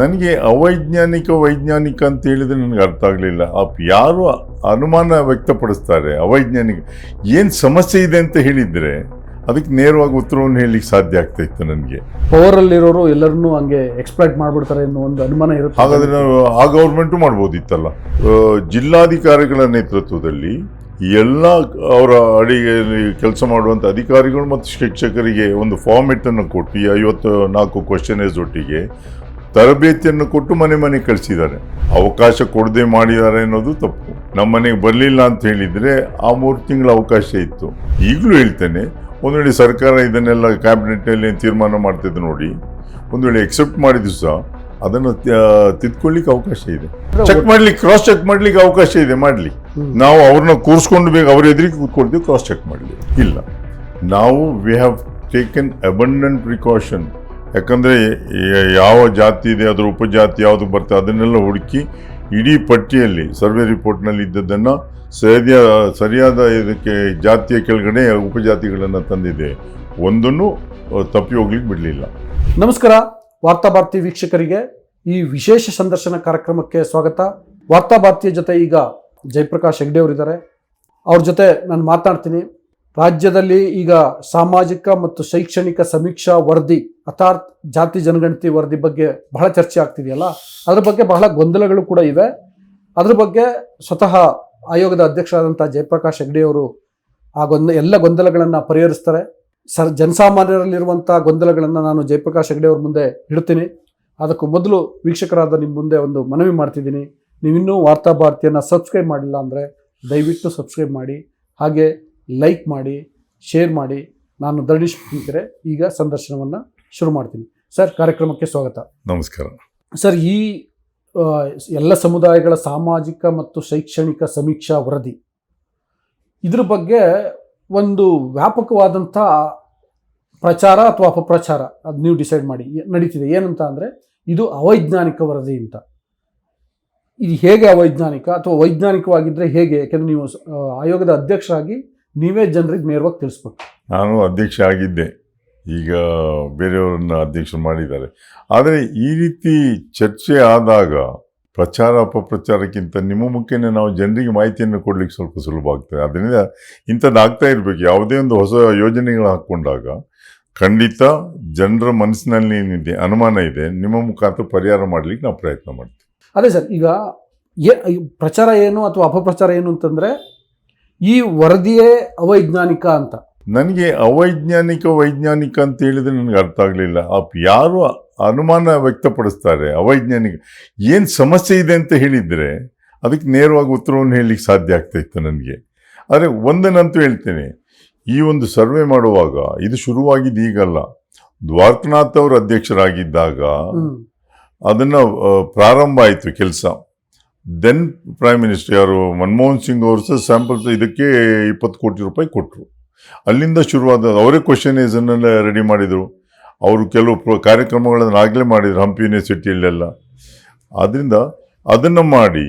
ನನಗೆ ಅವೈಜ್ಞಾನಿಕ ವೈಜ್ಞಾನಿಕ ಅಂತ ಹೇಳಿದ್ರೆ ನನಗೆ ಅರ್ಥ ಆಗಲಿಲ್ಲ. ಯಾರು ಅನುಮಾನ ವ್ಯಕ್ತಪಡಿಸ್ತಾರೆ ಅವೈಜ್ಞಾನಿಕ? ಏನು ಸಮಸ್ಯೆ ಇದೆ ಅಂತ ಹೇಳಿದರೆ ಅದಕ್ಕೆ ನೇರವಾಗಿ ಉತ್ತರವನ್ನು ಹೇಳಲಿಕ್ಕೆ ಸಾಧ್ಯ ಆಗ್ತಾ ಇತ್ತು ನನಗೆ. ಪವರಲ್ಲಿರೋರು ಎಲ್ಲರನ್ನೂ ಹಂಗೆ ಎಕ್ಸ್ಪ್ಲೈಟ್ ಮಾಡಿಬಿಡ್ತಾರೆ ಅನ್ನೋ ಒಂದು ಅನುಮಾನ ಇರುತ್ತೆ. ಹಾಗಾದರೆ ನಾವು ಆ ಗೌರ್ಮೆಂಟು ಮಾಡ್ಬೋದಿತ್ತಲ್ಲ. ಜಿಲ್ಲಾಧಿಕಾರಿಗಳ ನೇತೃತ್ವದಲ್ಲಿ ಎಲ್ಲ ಅವರ ಅಡಿಗೆಯಲ್ಲಿ ಕೆಲಸ ಮಾಡುವಂಥ ಅಧಿಕಾರಿಗಳು ಮತ್ತು ಶಿಕ್ಷಕರಿಗೆ ಒಂದು ಫಾರ್ಮೆಟನ್ನು ಕೊಟ್ಟು ಐವತ್ತು ನಾಲ್ಕು ಕ್ವಶನೇಸ್ ಒಟ್ಟಿಗೆ ತರಬೇತಿಯನ್ನು ಕೊಟ್ಟು ಮನೆ ಮನೆ ಕಳಿಸಿದ್ದಾರೆ. ಅವಕಾಶ ಕೊಡದೆ ಮಾಡಿದ್ದಾರೆ ಅನ್ನೋದು ತಪ್ಪು. ನಮ್ಮ ಮನೆಗೆ ಬರಲಿಲ್ಲ ಅಂತ ಹೇಳಿದರೆ ಆ ಮೂರು ತಿಂಗಳ ಅವಕಾಶ ಇತ್ತು. ಈಗಲೂ ಹೇಳ್ತೇನೆ, ಒಂದು ವೇಳೆ ಸರ್ಕಾರ ಇದನ್ನೆಲ್ಲ ಕ್ಯಾಬಿನೆಟ್ನಲ್ಲಿ ತೀರ್ಮಾನ ಮಾಡ್ತಿದ್ದು ನೋಡಿ, ಒಂದು ವೇಳೆ ಎಕ್ಸೆಪ್ಟ್ ಮಾಡಿದ್ರು ಸಹ ಅದನ್ನು ತಿದ್ಕೊಳ್ಳಿಕ್ಕೆ ಅವಕಾಶ ಇದೆ. ಚೆಕ್ ಮಾಡ್ಲಿಕ್ಕೆ ಕ್ರಾಸ್ ಚೆಕ್ ಮಾಡ್ಲಿಕ್ಕೆ ಅವಕಾಶ ಇದೆ, ಮಾಡಲಿ. ನಾವು ಅವ್ರನ್ನ ಕೂರಿಸ್ಕೊಂಡು ಬೇಕು ಅವ್ರ ಎದುರಿಗೆ ಕೂತ್ಕೊಳ್ತೀವಿ ಕ್ರಾಸ್ ಚೆಕ್ ಮಾಡಲಿ. ಇಲ್ಲ. ನಾವು we have taken abundant precaution ಯಾಕಂದರೆ ಯಾವ ಜಾತಿ ಇದೆ, ಅದರ ಉಪಜಾತಿ ಯಾವುದು ಬರ್ತದೆ, ಅದನ್ನೆಲ್ಲ ಹುಡುಕಿ ಇಡೀ ಪಟ್ಟಿಯಲ್ಲಿ ಸರ್ವೆ ರಿಪೋರ್ಟ್ನಲ್ಲಿ ಇದ್ದದ್ದನ್ನು ಸರಿಯ ಸರಿಯಾದ ಇದಕ್ಕೆ ಜಾತಿಯ ಕೆಳಗಡೆ ಉಪಜಾತಿಗಳನ್ನು ತಂದಿದೆ. ಒಂದನ್ನು ತಪ್ಪಿ ಹೋಗ್ಲಿಕ್ಕೆ ಬಿಡಲಿಲ್ಲ. ನಮಸ್ಕಾರ. ವಾರ್ತಾಭಾರತಿ ವೀಕ್ಷಕರಿಗೆ ಈ ವಿಶೇಷ ಸಂದರ್ಶನ ಕಾರ್ಯಕ್ರಮಕ್ಕೆ ಸ್ವಾಗತ. ವಾರ್ತಾಭಾರತಿಯ ಜೊತೆ ಈಗ ಜಯಪ್ರಕಾಶ್ ಹೆಗ್ಡೆ ಅವರಿದ್ದಾರೆ ಅವ್ರ ಜೊತೆ ನಾನು ಮಾತನಾಡ್ತೀನಿ ರಾಜ್ಯದಲ್ಲಿ ಈಗ ಸಾಮಾಜಿಕ ಮತ್ತು ಶೈಕ್ಷಣಿಕ ಸಮೀಕ್ಷಾ ವರದಿ ಅರ್ಥಾತ್ ಜಾತಿ ಜನಗಣತಿ ವರದಿ ಬಗ್ಗೆ ಬಹಳ ಚರ್ಚೆ ಆಗ್ತಿದೆಯಲ್ಲ? ಅದ್ರ ಬಗ್ಗೆ ಬಹಳ ಗೊಂದಲಗಳು ಕೂಡ ಇವೆ. ಅದ್ರ ಬಗ್ಗೆ ಸ್ವತಃ ಆಯೋಗದ ಅಧ್ಯಕ್ಷರಾದಂಥ ಜಯಪ್ರಕಾಶ್ ಹೆಗ್ಡೆ ಅವರು ಆ ಗೊಂದ, ಎಲ್ಲ ಗೊಂದಲಗಳನ್ನು ಪರಿಹರಿಸ್ತಾರೆ. ಸರ್, ಜನಸಾಮಾನ್ಯರಲ್ಲಿರುವಂಥ ಗೊಂದಲಗಳನ್ನು ನಾನು ಜಯಪ್ರಕಾಶ್ ಹೆಗ್ಡೆ ಅವ್ರ ಮುಂದೆ ಇಡ್ತೀನಿ. ಅದಕ್ಕೂ ಮೊದಲು ವೀಕ್ಷಕರಾದ ನಿಮ್ಮ ಮುಂದೆ ಒಂದು ಮನವಿ ಮಾಡ್ತಿದ್ದೀನಿ. ನೀವಿನ್ನೂ ವಾರ್ತಾ ಸಬ್ಸ್ಕ್ರೈಬ್ ಮಾಡಿಲ್ಲ ಅಂದರೆ ದಯವಿಟ್ಟು ಸಬ್ಸ್ಕ್ರೈಬ್ ಮಾಡಿ. ಹಾಗೆ ಲೈಕ್ ಮಾಡಿ ಶೇರ್ ಮಾಡಿ ನಾನು ಧರಣೀಶ್ ನಿಂತಿರೆ ಈಗ ಸಂದರ್ಶನವನ್ನು ಶುರು ಮಾಡ್ತೀನಿ. ಸರ್ ಕಾರ್ಯಕ್ರಮಕ್ಕೆ ಸ್ವಾಗತ. ನಮಸ್ಕಾರ. ಸರ್ ಈ ಎಲ್ಲ ಸಮುದಾಯಗಳ ಸಾಮಾಜಿಕ ಮತ್ತು ಶೈಕ್ಷಣಿಕ ಸಮೀಕ್ಷಾ ವರದಿ ಇದ್ರ ಬಗ್ಗೆ ಒಂದು ವ್ಯಾಪಕವಾದಂಥ ಪ್ರಚಾರ ಅಥವಾ ಅಪಪ್ರಚಾರ ಅದು ನೀವು ಡಿಸೈಡ್ ಮಾಡಿ. ನಡೀತಿದೆ. ಏನಂತ ಅಂದರೆ ಇದು ಅವೈಜ್ಞಾನಿಕ ವರದಿ ಅಂತ. ಇದು ಹೇಗೆ ಅವೈಜ್ಞಾನಿಕ ಅಥವಾ ವೈಜ್ಞಾನಿಕವಾಗಿದ್ದರೆ ಹೇಗೆ? ಯಾಕೆಂದರೆ ನೀವು ಆಯೋಗದ ಅಧ್ಯಕ್ಷರಾಗಿ ನೀವೇ ಜನರಿಗೆ ನೇರವಾಗಿ ತಿಳಿಸ್ಬೇಕು. ನಾನು ಅಧ್ಯಕ್ಷ ಆಗಿದ್ದೆ. ಈಗ ಬೇರೆಯವರನ್ನ ಅಧ್ಯಕ್ಷರು ಮಾಡಿದ್ದಾರೆ. ಆದರೆ ಈ ರೀತಿ ಚರ್ಚೆ ಆದಾಗ ಪ್ರಚಾರ ಅಪಪ್ರಚಾರಕ್ಕಿಂತ ನಿಮ್ಮ ಮುಖ್ಯನೇ ನಾವು ಜನರಿಗೆ ಮಾಹಿತಿಯನ್ನು ಕೊಡಲಿಕ್ಕೆ ಸ್ವಲ್ಪ ಸುಲಭ ಆಗ್ತದೆ. ಅದರಿಂದ ಇಂಥದ್ದು ಆಗ್ತಾ ಇರಬೇಕು. ಯಾವುದೇ ಒಂದು ಹೊಸ ಯೋಜನೆಗಳು ಹಾಕ್ಕೊಂಡಾಗ ಖಂಡಿತ ಜನರ ಮನಸ್ಸಿನಲ್ಲಿ ಏನಿದೆ ಅನುಮಾನ ಇದೆ ನಿಮ್ಮ ಮುಖಾಂತರ ಪರಿಹಾರ ಮಾಡಲಿಕ್ಕೆ ನಾವು ಪ್ರಯತ್ನ ಮಾಡ್ತೀವಿ. ಅದೇ ಸರ್ ಈಗ ಪ್ರಚಾರ ಏನು ಅಥವಾ ಅಪಪ್ರಚಾರ ಏನು ಅಂತಂದರೆ ಈ ವರದಿಯೇ ಅವೈಜ್ಞಾನಿಕ ಅಂತ. ನನಗೆ ಅವೈಜ್ಞಾನಿಕ ವೈಜ್ಞಾನಿಕ ಅಂತ ಹೇಳಿದ್ರೆ ನನಗೆ ಅರ್ಥ ಆಗಲಿಲ್ಲ. ಯಾರು ಅನುಮಾನ ವ್ಯಕ್ತಪಡಿಸ್ತಾರೆ ಅವೈಜ್ಞಾನಿಕ? ಏನು ಸಮಸ್ಯೆ ಇದೆ ಅಂತ ಹೇಳಿದರೆ ಅದಕ್ಕೆ ನೇರವಾಗಿ ಉತ್ತರವನ್ನು ಹೇಳಲಿಕ್ಕೆ ಸಾಧ್ಯ ಆಗ್ತಾ ಇತ್ತು ನನಗೆ. ಆದರೆ ಒಂದನ್ನಂತೂ ಹೇಳ್ತೇನೆ. ಈ ಒಂದು ಸರ್ವೆ ಮಾಡುವಾಗ ಇದು ಶುರುವಾಗಿದ್ದು ಈಗಲ್ಲ. ದ್ವಾರಕನಾಥ್ ಅವರು ಅಧ್ಯಕ್ಷರಾಗಿದ್ದಾಗ. ಅದನ್ನು ಪ್ರಾರಂಭ ಆಯಿತು ಕೆಲಸ. ದೆನ್ ಪ್ರೈಮ್ ಮಿನಿಸ್ಟರ್ ಯಾರು? ಮನಮೋಹನ್ ಸಿಂಗ್ ಅವರು ಸಹ ಸ್ಯಾಂಪಲ್ಸ್ ಇದಕ್ಕೆ ಇಪ್ಪತ್ತು ಕೋಟಿ ರೂಪಾಯಿ ಕೊಟ್ಟರು ಅಲ್ಲಿಂದ ಶುರುವಾದ ಅವರೇ ಕ್ವಶನೇಸನ್ನೆಲ್ಲ ರೆಡಿ ಮಾಡಿದರು. ಅವರು ಕೆಲವು ಪ್ರ, ಕಾರ್ಯಕ್ರಮಗಳನ್ನು ಆಗಲೇ ಮಾಡಿದರು ಹಂಪಿ ಯೂನಿವರ್ಸಿಟಿಯಲ್ಲೆಲ್ಲ ಆದ್ದರಿಂದ ಅದನ್ನು ಮಾಡಿ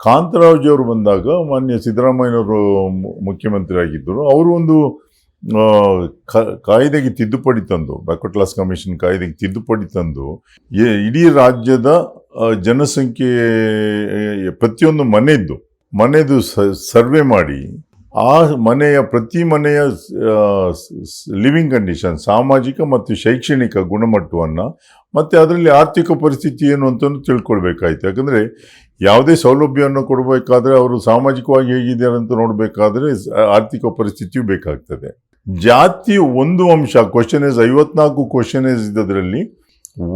ಕಾಂತರಾವ್ಜಿಯವರು ಬಂದಾಗ ಮಾನ್ಯ ಸಿದ್ದರಾಮಯ್ಯನವರು ಮುಖ್ಯಮಂತ್ರಿ ಆಗಿದ್ದರು. ಅವರು ಒಂದು ಕಾಯ್ದೆಗೆ ತಿದ್ದುಪಡಿ ತಂದು ಬ್ಯಾಕ್ವರ್ಡ್ ಕ್ಲಾಸ್ ಕಮಿಷನ್ ಕಾಯ್ದೆಗೆ ತಿದ್ದುಪಡಿ ತಂದು ಇಡೀ ರಾಜ್ಯದ ಜನಸಂಖ್ಯೆ ಪ್ರತಿಯೊಂದು ಮನೆಯದ್ದು, ಮನೆಯದು ಸರ್ವೆ ಮಾಡಿ, ಆ ಮನೆಯ, ಪ್ರತಿ ಮನೆಯ ಲಿವಿಂಗ್ ಕಂಡೀಷನ್ ಸಾಮಾಜಿಕ ಮತ್ತು ಶೈಕ್ಷಣಿಕ ಗುಣಮಟ್ಟವನ್ನು, ಮತ್ತು ಅದರಲ್ಲಿ ಆರ್ಥಿಕ ಪರಿಸ್ಥಿತಿ ಏನು ಅಂತಲೂ ತಿಳ್ಕೊಳ್ಬೇಕಾಯ್ತು. ಯಾಕಂದರೆ ಯಾವುದೇ ಸೌಲಭ್ಯವನ್ನು ಕೊಡಬೇಕಾದ್ರೆ ಅವರು ಸಾಮಾಜಿಕವಾಗಿ ಹೇಗಿದ್ದಾರೆ ಅಂತ ನೋಡಬೇಕಾದ್ರೆ ಆರ್ಥಿಕ ಪರಿಸ್ಥಿತಿಯು ಬೇಕಾಗ್ತದೆ. ಜಾತಿ ಒಂದು ಅಂಶ ಕ್ವಶನೇಸ್ ಐವತ್ನಾಲ್ಕು ಇಸ್ ಇದ್ದದ್ರಲ್ಲಿ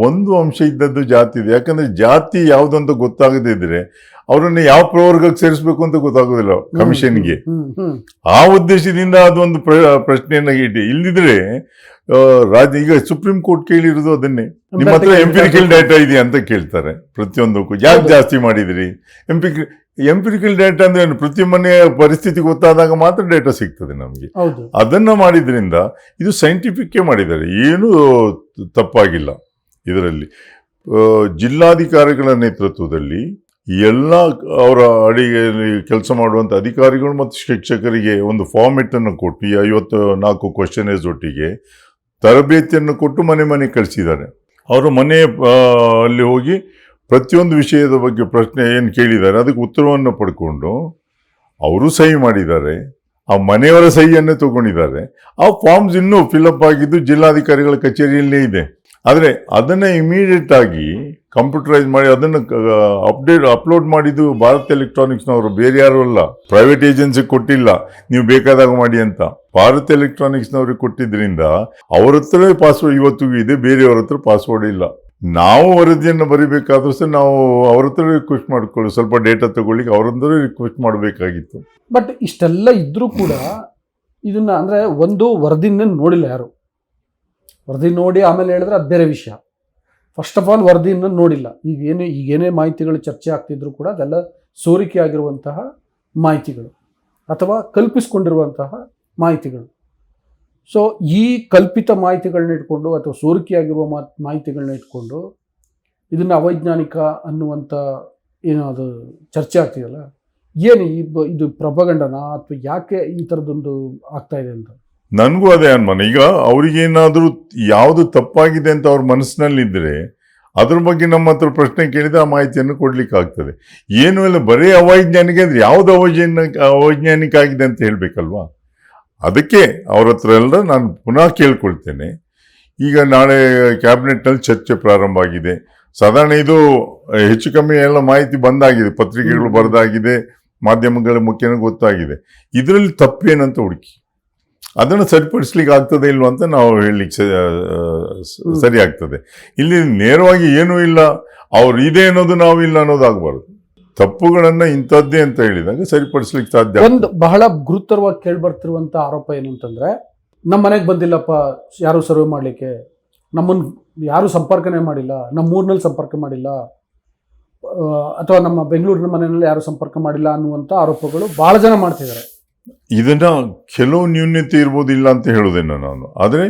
ಒಂದು ಅಂಶ ಇದ್ದದ್ದು ಜಾತಿ ಇದೆ. ಯಾಕಂದ್ರೆ ಜಾತಿ ಯಾವುದಂತ ಗೊತ್ತಾಗದೇ ಇದ್ರೆ ಅವರನ್ನು ಯಾವ ಪ್ರವರ್ಗಕ್ಕೆ ಸೇರಿಸಬೇಕು ಅಂತ ಗೊತ್ತಾಗೋದಿಲ್ಲ ಕಮಿಷನ್ಗೆ. ಆ ಉದ್ದೇಶದಿಂದ ಅದೊಂದು ಪ್ರ ಪ್ರಶ್ನೆಯನ್ನ ಇಟ್ಟು ಇಲ್ಲದಿದ್ರೆ ಆ, ರಾಜ್ಯ ಈಗ ಸುಪ್ರೀಂ ಕೋರ್ಟ್ ಕೇಳಿರೋದು ಅದನ್ನೇ. ನಿಮ್ಮ ಹತ್ರ ಎಂಪಿರಿಕಲ್ ಡೇಟಾ ಇದೆಯಾ ಅಂತ ಕೇಳ್ತಾರೆ ಪ್ರತಿಯೊಂದಕ್ಕೂ. ಯಾಕೆ ಜಾಸ್ತಿ ಮಾಡಿದಿರಿ? ಎಂಪಿಕಲ್ ಎಂಪಿರಿಕಲ್ ಡೇಟಾ ಅಂದ್ರೆ ಏನು? ಪ್ರತಿ ಮನೆಯ ಪರಿಸ್ಥಿತಿ ಗೊತ್ತಾದಾಗ ಮಾತ್ರ ಡೇಟಾ ಸಿಗ್ತದೆ ನಮಗೆ. ಅದನ್ನ ಮಾಡಿದ್ರಿಂದ ಇದು ಸೈಂಟಿಫಿಕ್ಕೇ ಮಾಡಿದ್ದಾರೆ. ಏನೂ ತಪ್ಪಾಗಿಲ್ಲ. ಇದರಲ್ಲಿ. ಜಿಲ್ಲಾಧಿಕಾರಿಗಳ ನೇತೃತ್ವದಲ್ಲಿ ಎಲ್ಲ ಅವರ ಅಡಿಗೆಯಲ್ಲಿ ಕೆಲಸ ಮಾಡುವಂಥ ಅಧಿಕಾರಿಗಳು ಮತ್ತು ಶಿಕ್ಷಕರಿಗೆ ಒಂದು ಫಾರ್ಮೆಟನ್ನು ಕೊಟ್ಟು ಈ ಐವತ್ತು ನಾಲ್ಕು ಕ್ವಶನೇಸ್ ಒಟ್ಟಿಗೆ ತರಬೇತಿಯನ್ನು ಕೊಟ್ಟು ಮನೆ ಮನೆ ಕಳಿಸಿದ್ದಾರೆ. ಅವರು ಮನೆ ಅಲ್ಲಿ ಹೋಗಿ ಪ್ರತಿಯೊಂದು ವಿಷಯದ ಬಗ್ಗೆ ಪ್ರಶ್ನೆ ಏನು ಕೇಳಿದ್ದಾರೆ ಅದಕ್ಕೆ ಉತ್ತರವನ್ನು ಪಡ್ಕೊಂಡು ಅವರು ಸಹಿ ಮಾಡಿದ್ದಾರೆ. ಆ ಮನೆಯವರ ಸಹಿಯನ್ನೇ ತಗೊಂಡಿದ್ದಾರೆ. ಆ ಫಾರ್ಮ್ಸ್ ಇನ್ನೂ ಫಿಲಪ್ ಆಗಿದ್ದು ಜಿಲ್ಲಾಧಿಕಾರಿಗಳ ಕಚೇರಿಯಲ್ಲೇ ಇದೆ. ಆದರೆ ಅದನ್ನು ಇಮಿಡಿಯೇಟ್ ಆಗಿ ಕಂಪ್ಯೂಟರೈಸ್ ಮಾಡಿ ಅದನ್ನು ಅಪ್ಡೇಟ್ ಅಪ್ಲೋಡ್ ಮಾಡಿದ್ದು ಭಾರತ್ ಎಲೆಕ್ಟ್ರಾನಿಕ್ಸ್ನವರು ಬೇರೆ ಯಾರು ಅಲ್ಲ. ಪ್ರೈವೇಟ್ ಏಜೆನ್ಸಿ ಕೊಟ್ಟಿಲ್ಲ. ನೀವು ಬೇಕಾದಾಗ ಮಾಡಿ ಅಂತ. ಭಾರತ್ ಎಲೆಕ್ಟ್ರಾನಿಕ್ಸ್ನವ್ರಿಗೆ ಕೊಟ್ಟಿದ್ರಿಂದ ಅವ್ರ ಹತ್ರವೇ ಪಾಸ್ವರ್ಡ್ ಇವತ್ತು ಇದೆ. ಬೇರೆಯವ್ರ ಹತ್ರ ಪಾಸ್ವರ್ಡ್ ಇಲ್ಲ. ನಾವು ವರದಿಯನ್ನು ಬರೀಬೇಕಾದ್ರೂ ಸಹ ನಾವು ಅವ್ರ ಹತ್ರ ರಿಕ್ವೆಸ್ಟ್ ಮಾಡ್ಕೊಳ್ಳಿ ಸ್ವಲ್ಪ ಡೇಟಾ ತಗೊಳ್ಳಿಕ್ಕೆ ಅವರಂದ್ರೆ ರಿಕ್ವೆಸ್ಟ್ ಮಾಡಬೇಕಾಗಿತ್ತು. ಬಟ್ ಇಷ್ಟೆಲ್ಲ ಇದ್ರೂ ಕೂಡ ಇದನ್ನ ಅಂದ್ರೆ ಒಂದು ವರದಿನ ನೋಡಿಲ್ಲ ಯಾರು. ವರದಿ ನೋಡಿ ಆಮೇಲೆ ಹೇಳಿದ್ರೆ ಅದು ಬೇರೆ ವಿಷಯ. ಫಸ್ಟ್ ಆಫ್ ಆಲ್ ವರದಿಯನ್ನು ನೋಡಿಲ್ಲ. ಈಗ ಏನು ಈಗೇನೇ ಮಾಹಿತಿಗಳು ಚರ್ಚೆ ಆಗ್ತಿದ್ರು ಕೂಡ ಅದೆಲ್ಲ ಸೋರಿಕೆ ಆಗಿರುವಂತಹ ಮಾಹಿತಿಗಳು ಅಥವಾ ಕಲ್ಪಿಸಿಕೊಂಡಿರುವಂತಹ ಮಾಹಿತಿಗಳು. ಸೊ ಈ ಕಲ್ಪಿತ ಮಾಹಿತಿಗಳನ್ನ ಇಟ್ಕೊಂಡು ಅಥವಾ ಸೋರಿಕೆಯಾಗಿರುವ ಮಾಹಿತಿಗಳನ್ನ ಇಟ್ಕೊಂಡು ಇದನ್ನು ಅವೈಜ್ಞಾನಿಕ ಅನ್ನುವಂಥ ಏನು ಅದು ಚರ್ಚೆ ಆಗ್ತಿದೆಯಲ್ಲ? ಏನು ಇದು ಪ್ರಭಗಂಡನ ಅಥವಾ ಯಾಕೆ ಈ ಥರದೊಂದು ಆಗ್ತಾಯಿದೆ ಅಂತ? ನನಗೂ ಅದೇ ಅನುಮಾನ. ಈಗ ಅವರಿಗೇನಾದರೂ ಯಾವುದು ತಪ್ಪಾಗಿದೆ ಅಂತ ಅವ್ರ ಮನಸ್ಸಿನಲ್ಲಿದ್ದರೆ ಅದ್ರ ಬಗ್ಗೆ ನಮ್ಮ ಹತ್ರ ಪ್ರಶ್ನೆ ಕೇಳಿದರೆ ಆ ಮಾಹಿತಿಯನ್ನು ಕೊಡ್ಲಿಕ್ಕೆ ಆಗ್ತದೆ. ಏನು ಇಲ್ಲ, ಬರೀ ಅವೈಜ್ಞಾನಿಕ ಅಂದರೆ ಯಾವುದು ಅವೈಜ್ಞಾನ ಅವೈಜ್ಞಾನಿಕ ಆಗಿದೆ ಅಂತ ಹೇಳಬೇಕಲ್ವಾ? ಅದಕ್ಕೆ ಅವ್ರ ಹತ್ರ ಎಲ್ಲ ನಾನು ಪುನಃ ಕೇಳ್ಕೊಳ್ತೇನೆ. ಈಗ ನಾಳೆ ಕ್ಯಾಬಿನೆಟ್ನಲ್ಲಿ ಚರ್ಚೆ ಪ್ರಾರಂಭ ಆಗಿದೆ. ಸಾಧಾರಣ ಇದು ಹೆಚ್ಚು ಕಮ್ಮಿ ಎಲ್ಲ ಮಾಹಿತಿ ಬಂದಾಗಿದೆ. ಪತ್ರಿಕೆಗಳು. ಬರೆದಾಗಿದೆ. ಮಾಧ್ಯಮಗಳ ಮುಖ್ಯನ ಗೊತ್ತಾಗಿದೆ. ಇದರಲ್ಲಿ ತಪ್ಪೇನಂತ ಹುಡುಕಿ. ಅದನ್ನು ಸರಿಪಡಿಸ್ಲಿಕ್ಕೆ ಆಗ್ತದೆ ಇಲ್ವಾ ಅಂತ ನಾವು ಹೇಳಲಿಕ್ಕೆ ಸರಿ ಆಗ್ತದೆ. ಇಲ್ಲಿ ನೇರವಾಗಿ ಏನೂ ಇಲ್ಲ ಅವ್ರು ಇದೆ ಅನ್ನೋದು ನಾವು ಇಲ್ಲ ಅನ್ನೋದಾಗಬಾರ್ದು ತಪ್ಪುಗಳನ್ನು ಇಂಥದ್ದೇ ಅಂತ ಹೇಳಿದಾಗ ಸರಿಪಡಿಸ್ಲಿಕ್ಕೆ ಸಾಧ್ಯ ಒಂದು ಬಹಳ ಗುರುತರವಾಗಿ ಕೇಳ್ಬರ್ತಿರುವಂಥ ಆರೋಪ ಏನು ಅಂತಂದ್ರೆ ನಮ್ಮ ಮನೆಗೆ ಬಂದಿಲ್ಲಪ್ಪ ಯಾರು ಸರ್ವೆ ಮಾಡಲಿಕ್ಕೆ ನಮ್ಮನ್ನು ಯಾರು ಸಂಪರ್ಕನೇ ಮಾಡಿಲ್ಲ ನಮ್ಮ ಊರಿನಲ್ಲಿ ಸಂಪರ್ಕ ಮಾಡಿಲ್ಲ ಅಥವಾ ನಮ್ಮ ಬೆಂಗಳೂರಿನ ಮನೆಯಲ್ಲಿ ಯಾರು ಸಂಪರ್ಕ ಮಾಡಿಲ್ಲ ಅನ್ನುವಂಥ ಆರೋಪಗಳು ಭಾಳ ಜನ ಮಾಡ್ತಿದ್ದಾರೆ. ಇದನ್ನ ಕೆಲವು ನ್ಯೂನ್ಯತೆ ಇರ್ಬೋದಿಲ್ಲ ಅಂತ ಹೇಳೋದೇನ ನಾನು. ಆದರೆ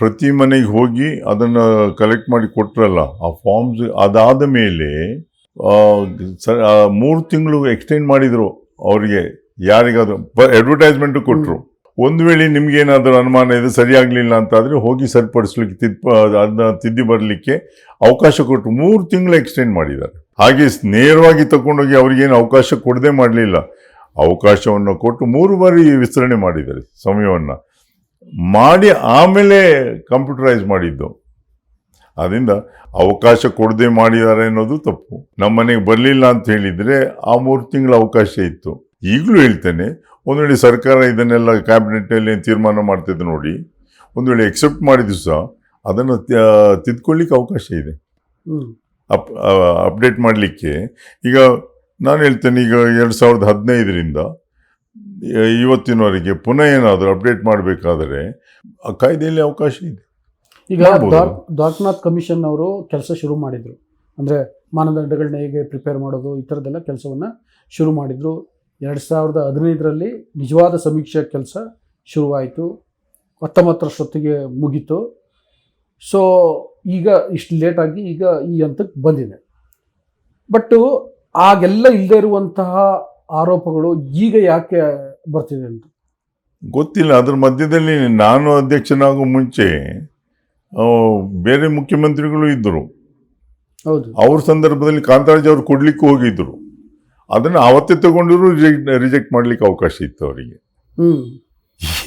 ಪ್ರತಿ ಮನೆಗೆ ಹೋಗಿ ಅದನ್ನು ಕಲೆಕ್ಟ್ ಮಾಡಿ ಕೊಟ್ರಲ್ಲ ಆ ಫಾರ್ಮ್ಸ್ ಅದಾದ ಮೇಲೆ ಮೂರು ತಿಂಗಳು ಎಕ್ಸ್ಟೆಂಡ್ ಮಾಡಿದ್ರು ಅವರಿಗೆ. ಯಾರಿಗಾದ್ರು ಅಡ್ವರ್ಟೈಸ್ಮೆಂಟ್ ಕೊಟ್ಟರು ಒಂದು ವೇಳೆ ನಿಮಗೇನಾದರೂ ಏನಾದರೂ ಅನುಮಾನ ಇದೆ ಸರಿಯಾಗಲಿಲ್ಲ ಅಂತಾದರೆ ಹೋಗಿ ಸರಿಪಡಿಸ್ಲಿಕ್ಕೆ ತಿದ್ ಅದನ್ನ ತಿದ್ದಿ ಬರಲಿಕ್ಕೆ ಅವಕಾಶ ಕೊಟ್ಟರು ಮೂರು ತಿಂಗಳು ಎಕ್ಸ್ಟೆಂಡ್ ಮಾಡಿದ್ದಾರೆ. ಹಾಗೆ ನೇರವಾಗಿ ತಗೊಂಡೋಗಿ ಅವ್ರಿಗೇನು ಅವಕಾಶ ಕೊಡದೆ ಮಾಡಲಿಲ್ಲ. ಅವಕಾಶವನ್ನು ಕೊಟ್ಟು ಮೂರು ಬಾರಿ ವಿಸ್ತರಣೆ ಮಾಡಿದ್ದಾರೆ ಸಮಯವನ್ನು. ಮಾಡಿ ಆಮೇಲೆ ಕಂಪ್ಯೂಟರೈಸ್ ಮಾಡಿದ್ದು. ಅದರಿಂದ ಅವಕಾಶ ಕೊಡದೆ ಮಾಡಿದ್ದಾರೆ ಅನ್ನೋದು ತಪ್ಪು. ನಮ್ಮ ಮನೆಗೆ ಬರಲಿಲ್ಲ ಅಂತ ಹೇಳಿದರೆ ಆ ಮೂರು ತಿಂಗಳ ಅವಕಾಶ ಇತ್ತು. ಈಗಲೂ ಹೇಳ್ತೇನೆ ಒಂದು ವೇಳೆ ಸರ್ಕಾರ ಇದನ್ನೆಲ್ಲ ಕ್ಯಾಬಿನೆಟ್ನಲ್ಲಿ ತೀರ್ಮಾನ ಮಾಡ್ತಿದ್ದು ನೋಡಿ ಒಂದು ವೇಳೆ ಎಕ್ಸೆಪ್ಟ್ ಮಾಡಿದ್ದು ಸಹ ಅದನ್ನು ತಿದ್ಕೊಳ್ಳಿಕ್ಕೆ ಅವಕಾಶ ಇದೆ. ಅಪ್ ಅಪ್ಡೇಟ್ ಮಾಡಲಿಕ್ಕೆ ಈಗ ನಾನು ಹೇಳ್ತೇನೆ ಈಗ ಎರಡು ಸಾವಿರದ ಹದಿನೈದರಿಂದ ಇವತ್ತಿನವರೆಗೆ ಪುನಃ ಏನಾದರೂ ಅಪ್ಡೇಟ್ ಮಾಡಬೇಕಾದರೆ ಆ ಕಾಯ್ದೆಯಲ್ಲಿ ಅವಕಾಶ ಇದೆ. ಈಗ ದ್ವಾರಕನಾಥ್ ಕಮಿಷನ್ ಅವರು ಕೆಲಸ ಶುರು ಮಾಡಿದರು. ಅಂದರೆ ಮಾನದಂಡಗಳನ್ನ ಹೇಗೆ ಪ್ರಿಪೇರ್ ಮಾಡೋದು ಈ ಥರದ್ದೆಲ್ಲ ಕೆಲಸವನ್ನು ಶುರು ಮಾಡಿದರು. ಎರಡು ಸಾವಿರದ ಹದಿನೈದರಲ್ಲಿ ನಿಜವಾದ ಸಮೀಕ್ಷೆ ಕೆಲಸ ಶುರುವಾಯಿತು. ಹತ್ತೊಂಬತ್ತರಷ್ಟೊತ್ತಿಗೆ ಮುಗೀತು. ಸೊ ಈಗ ಇಷ್ಟು ಲೇಟಾಗಿ ಈಗ ಈ ಹಂತಕ್ಕೆ ಬಂದಿದೆ. ಬಟ್ಟು ಆಗೆಲ್ಲ ಇಲ್ಲದೆ ಇರುವಂತಹ ಆರೋಪಗಳು ಈಗ ಯಾಕೆ ಬರ್ತಿದೆ ಅಂತ? ಗೊತ್ತಿಲ್ಲ. ಅದ್ರ ಮಧ್ಯದಲ್ಲಿ ನಾನು ಅಧ್ಯಕ್ಷನಾಗೋ ಮುಂಚೆ ಬೇರೆ ಮುಖ್ಯಮಂತ್ರಿಗಳು ಇದ್ದರು. ಹೌದು. ಅವ್ರ ಸಂದರ್ಭದಲ್ಲಿ ಕಾಂತರಾಜ್ ಅವರು ಕೊಡ್ಲಿಕ್ಕೆ ಹೋಗಿದ್ರು. ಅದನ್ನು ಅವತ್ತೇ ತಗೊಂಡಿರು ರಿಜೆಕ್ಟ್ ರಿಜೆಕ್ಟ್ ಮಾಡ್ಲಿಕ್ಕೆ ಅವಕಾಶ ಇತ್ತು ಅವರಿಗೆ.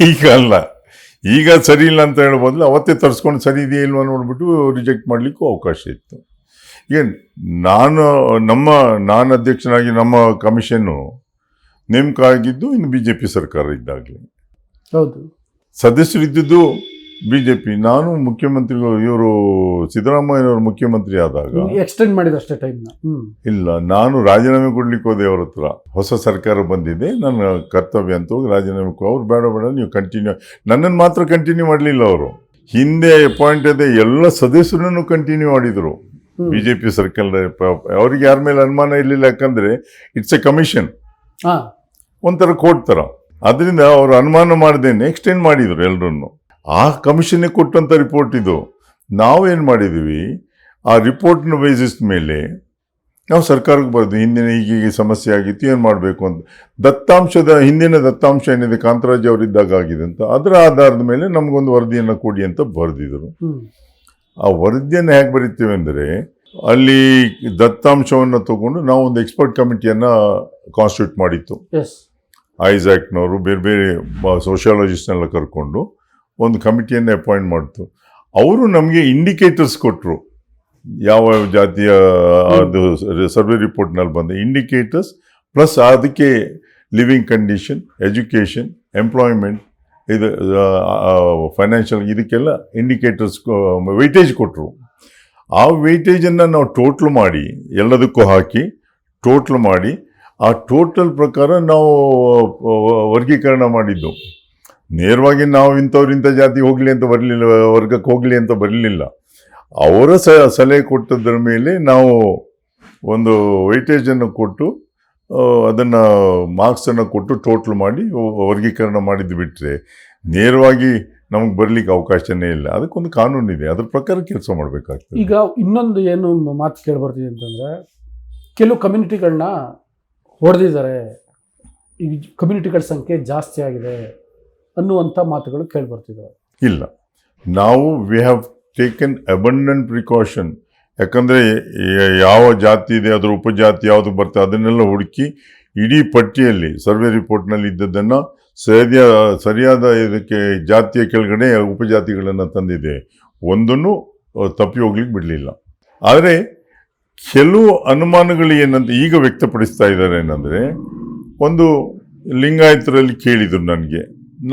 ಈಗ ಅಲ್ಲ. ಈಗ ಸರಿ ಇಲ್ಲ ಅಂತ ಹೇಳ್ಬೋದ್ಲು ಅವತ್ತೇ ತರಿಸ್ಕೊಂಡು ಸರಿ ಇದೆಯಾ ಇಲ್ವಾ ನೋಡ್ಬಿಟ್ಟು ರಿಜೆಕ್ಟ್ ಮಾಡಲಿಕ್ಕೂ ಅವಕಾಶ ಇತ್ತು. ಈಗ ನಾನು ನಮ್ಮ ನಾನು ಅಧ್ಯಕ್ಷನಾಗಿ ನಮ್ಮ ಕಮಿಷನ್ನು ನೇಮಕ ಆಗಿದ್ದು ಇನ್ನು ಬಿ ಜೆ ಪಿ ಸರ್ಕಾರ ಇದ್ದಾಗಲೇ. ಹೌದು. ಸದಸ್ಯರಿದ್ದುದು ಬಿ ಜೆ ಪಿ ನಾನು ಮುಖ್ಯಮಂತ್ರಿಗಳು ಇವರು ಸಿದ್ದರಾಮಯ್ಯನವರು ಮುಖ್ಯಮಂತ್ರಿ ಆದಾಗ ಎಕ್ಸ್ಟೆಂಡ್ ಮಾಡಿದಷ್ಟೇ ಟೈಮ್ನ ಹ್ಞೂ ಇಲ್ಲ ನಾನು ರಾಜೀನಾಮೆ ಕೊಡ್ಲಿಕ್ಕೆ ಹೋದೆ ಅವ್ರ ಹತ್ರ. ಹೊಸ ಸರ್ಕಾರ ಬಂದಿದೆ ನನ್ನ ಕರ್ತವ್ಯ ಅಂತ ಹೋಗಿ ರಾಜೀನಾಮೆ ಅವ್ರು ಬೇಡ ಬೇಡ ನೀವು ಕಂಟಿನ್ಯೂ ನನ್ನನ್ನು ಮಾತ್ರ ಕಂಟಿನ್ಯೂ ಮಾಡಲಿಲ್ಲ ಅವರು. ಹಿಂದೆ ಅಪಾಯಿಂಟ್ ಅದೇ ಎಲ್ಲ ಸದಸ್ಯರನ್ನು ಕಂಟಿನ್ಯೂ ಮಾಡಿದರು. ಬಿ ಜೆ ಪಿ ಸರ್ಕಲ್ ಅವ್ರಿಗೆ ಯಾರ ಮೇಲೆ ಅನುಮಾನ ಇರಲಿಲ್ಲ ಯಾಕಂದ್ರೆ ಇಟ್ಸ್ ಎ ಕಮಿಷನ್ ಒಂಥರ ಕೋರ್ಟ್ ಥರ ಅದರಿಂದ ಅವರು ಅನುಮಾನ ಮಾಡ್ದೇನೆ ಎಕ್ಸ್ಟೆಂಡ್ ಮಾಡಿದರು ಎಲ್ಲರನ್ನು ಆ ಕಮಿಷನ್ನೇ ಕೊಟ್ಟಂಥ ರಿಪೋರ್ಟ್ ಇದು. ನಾವೇನು ಮಾಡಿದ್ದೀವಿ ಆ ರಿಪೋರ್ಟ್ನ ಬೇಸಿಸ್ ಮೇಲೆ ನಾವು ಸರ್ಕಾರಕ್ಕೆ ಬರೆದು ಹಿಂದಿನ ಹೀಗೆ ಸಮಸ್ಯೆ ಆಗಿತ್ತು ಏನು ಮಾಡಬೇಕು ಅಂತ. ದತ್ತಾಂಶದ ಹಿಂದಿನ ದತ್ತಾಂಶ ಏನಿದೆ ಕಾಂತರಾಜ್ ಅವರಿದ್ದಾಗ ಆಗಿದೆ ಅಂತ. ಅದರ ಆಧಾರದ ಮೇಲೆ ನಮಗೊಂದು ವರದಿಯನ್ನು ಕೊಡಿ ಅಂತ ಬರೆದಿದ್ರು. ಆ ವರದಿಯನ್ನು ಹೇಗೆ ಬರಿತೀವಿ ಅಂದರೆ ಅಲ್ಲಿ ದತ್ತಾಂಶವನ್ನು ತಗೊಂಡು ನಾವು ಒಂದು ಎಕ್ಸ್ಪರ್ಟ್ ಕಮಿಟಿಯನ್ನು ಕಾನ್ಸ್ಟಿಟ್ಯೂಟ್ ಮಾಡಿತ್ತು. ಐಸಾಕ್ನವರು ಬೇರೆ ಬೇರೆ ಸೋಷಿಯಾಲಜಿಸ್ಟ್ನೆಲ್ಲ ಕರ್ಕೊಂಡು ಒಂದು ಕಮಿಟಿಯನ್ನು ಅಪಾಯಿಂಟ್ ಮಾಡ್ತು. ಅವರು ನಮಗೆ ಇಂಡಿಕೇಟರ್ಸ್ ಕೊಟ್ಟರು ಯಾವ ಜಾತಿಯ ಅದು ಸರ್ವೆ ರಿಪೋರ್ಟ್ನಲ್ಲಿ ಬಂದ ಇಂಡಿಕೇಟರ್ಸ್ ಪ್ಲಸ್ ಅದಕ್ಕೆ ಲಿವಿಂಗ್ ಕಂಡೀಷನ್ ಎಜುಕೇಷನ್ ಎಂಪ್ಲಾಯ್ಮೆಂಟ್ ಇದು ಫೈನಾನ್ಷಿಯಲ್ ಇದಕ್ಕೆಲ್ಲ ಇಂಡಿಕೇಟರ್ಸ್ ವೆಯ್ಟೇಜ್ ಕೊಟ್ಟರು ಆ ವೆಯ್ಟೇಜನ್ನು ನಾವು ಟೋಟ್ಲ್ ಮಾಡಿ, ಎಲ್ಲದಕ್ಕೂ ಹಾಕಿ ಟೋಟ್ಲ್ ಮಾಡಿ, ಆ ಟೋಟಲ್ ಪ್ರಕಾರ ನಾವು ವರ್ಗೀಕರಣ ಮಾಡಿದ್ದು. ನೇರವಾಗಿ ನಾವು ಇಂಥವ್ರು ಇಂಥ ಜಾತಿ ಹೋಗಲಿ ಅಂತ ಬರಲಿಲ್ಲ, ವರ್ಗಕ್ಕೆ ಹೋಗಲಿ ಅಂತ ಬರಲಿಲ್ಲ. ಅವರ ಸಲಹೆ ಕೊಟ್ಟದ್ರ ಮೇಲೆ ನಾವು ಒಂದು ವೆಯ್ಟೇಜನ್ನು ಕೊಟ್ಟು ಅದನ್ನು ಮಾರ್ಕ್ಸನ್ನು ಕೊಟ್ಟು ಟೋಟ್ಲ್ ಮಾಡಿ ವರ್ಗೀಕರಣ ಮಾಡಿದ್ದು ಬಿಟ್ಟರೆ ನೇರವಾಗಿ ನಮಗೆ ಬರಲಿಕ್ಕೆ ಅವಕಾಶನೇ ಇಲ್ಲ. ಅದಕ್ಕೊಂದು ಕಾನೂನಿದೆ ಅದ್ರ ಪ್ರಕಾರ ಕೆಲಸ ಮಾಡಬೇಕಾಗ್ತದೆ. ಈಗ ಇನ್ನೊಂದು ಏನು ಮಾತು ಕೇಳಿಬರ್ತೀವಿ ಅಂತಂದರೆ ಕೆಲವು ಕಮ್ಯುನಿಟಿಗಳನ್ನ ಹೊಡೆದಿದ್ದಾರೆ. ಈ ಕಮ್ಯುನಿಟಿಗಳ ಸಂಖ್ಯೆ ಜಾಸ್ತಿ ಆಗಿದೆ ಅನ್ನುವಂಥ ಮಾತುಗಳು ಕೇಳಿಬರ್ತಿದ್ದಾವೆ ಇಲ್ಲ. ನಾವು we have taken abundant precaution ಯಾಕಂದರೆ ಯಾವ ಜಾತಿ ಇದೆ, ಅದರ ಉಪಜಾತಿ ಯಾವುದು ಬರ್ತದೆ, ಅದನ್ನೆಲ್ಲ ಹುಡುಕಿ ಇಡೀ ಪಟ್ಟಿಯಲ್ಲಿ ಸರ್ವೆ ರಿಪೋರ್ಟ್ನಲ್ಲಿ ಇದ್ದದ್ದನ್ನು ಸರಿಯ ಸರಿಯಾದ ಇದಕ್ಕೆ ಜಾತಿಯ ಕೆಳಗಡೆ ಉಪಜಾತಿಗಳನ್ನು ತಂದಿದೆ. ಒಂದನ್ನು ತಪ್ಪಿ ಹೋಗ್ಲಿಕ್ಕೆ ಬಿಡಲಿಲ್ಲ. ಆದರೆ ಕೆಲವು ಅನುಮಾನಗಳು ಏನಂತ ಈಗ ವ್ಯಕ್ತಪಡಿಸ್ತಾ ಇದ್ದಾರೆ ಏನಂದರೆ, ಒಂದು ಲಿಂಗಾಯತರಲ್ಲಿ ಕೇಳಿದರು ನನಗೆ.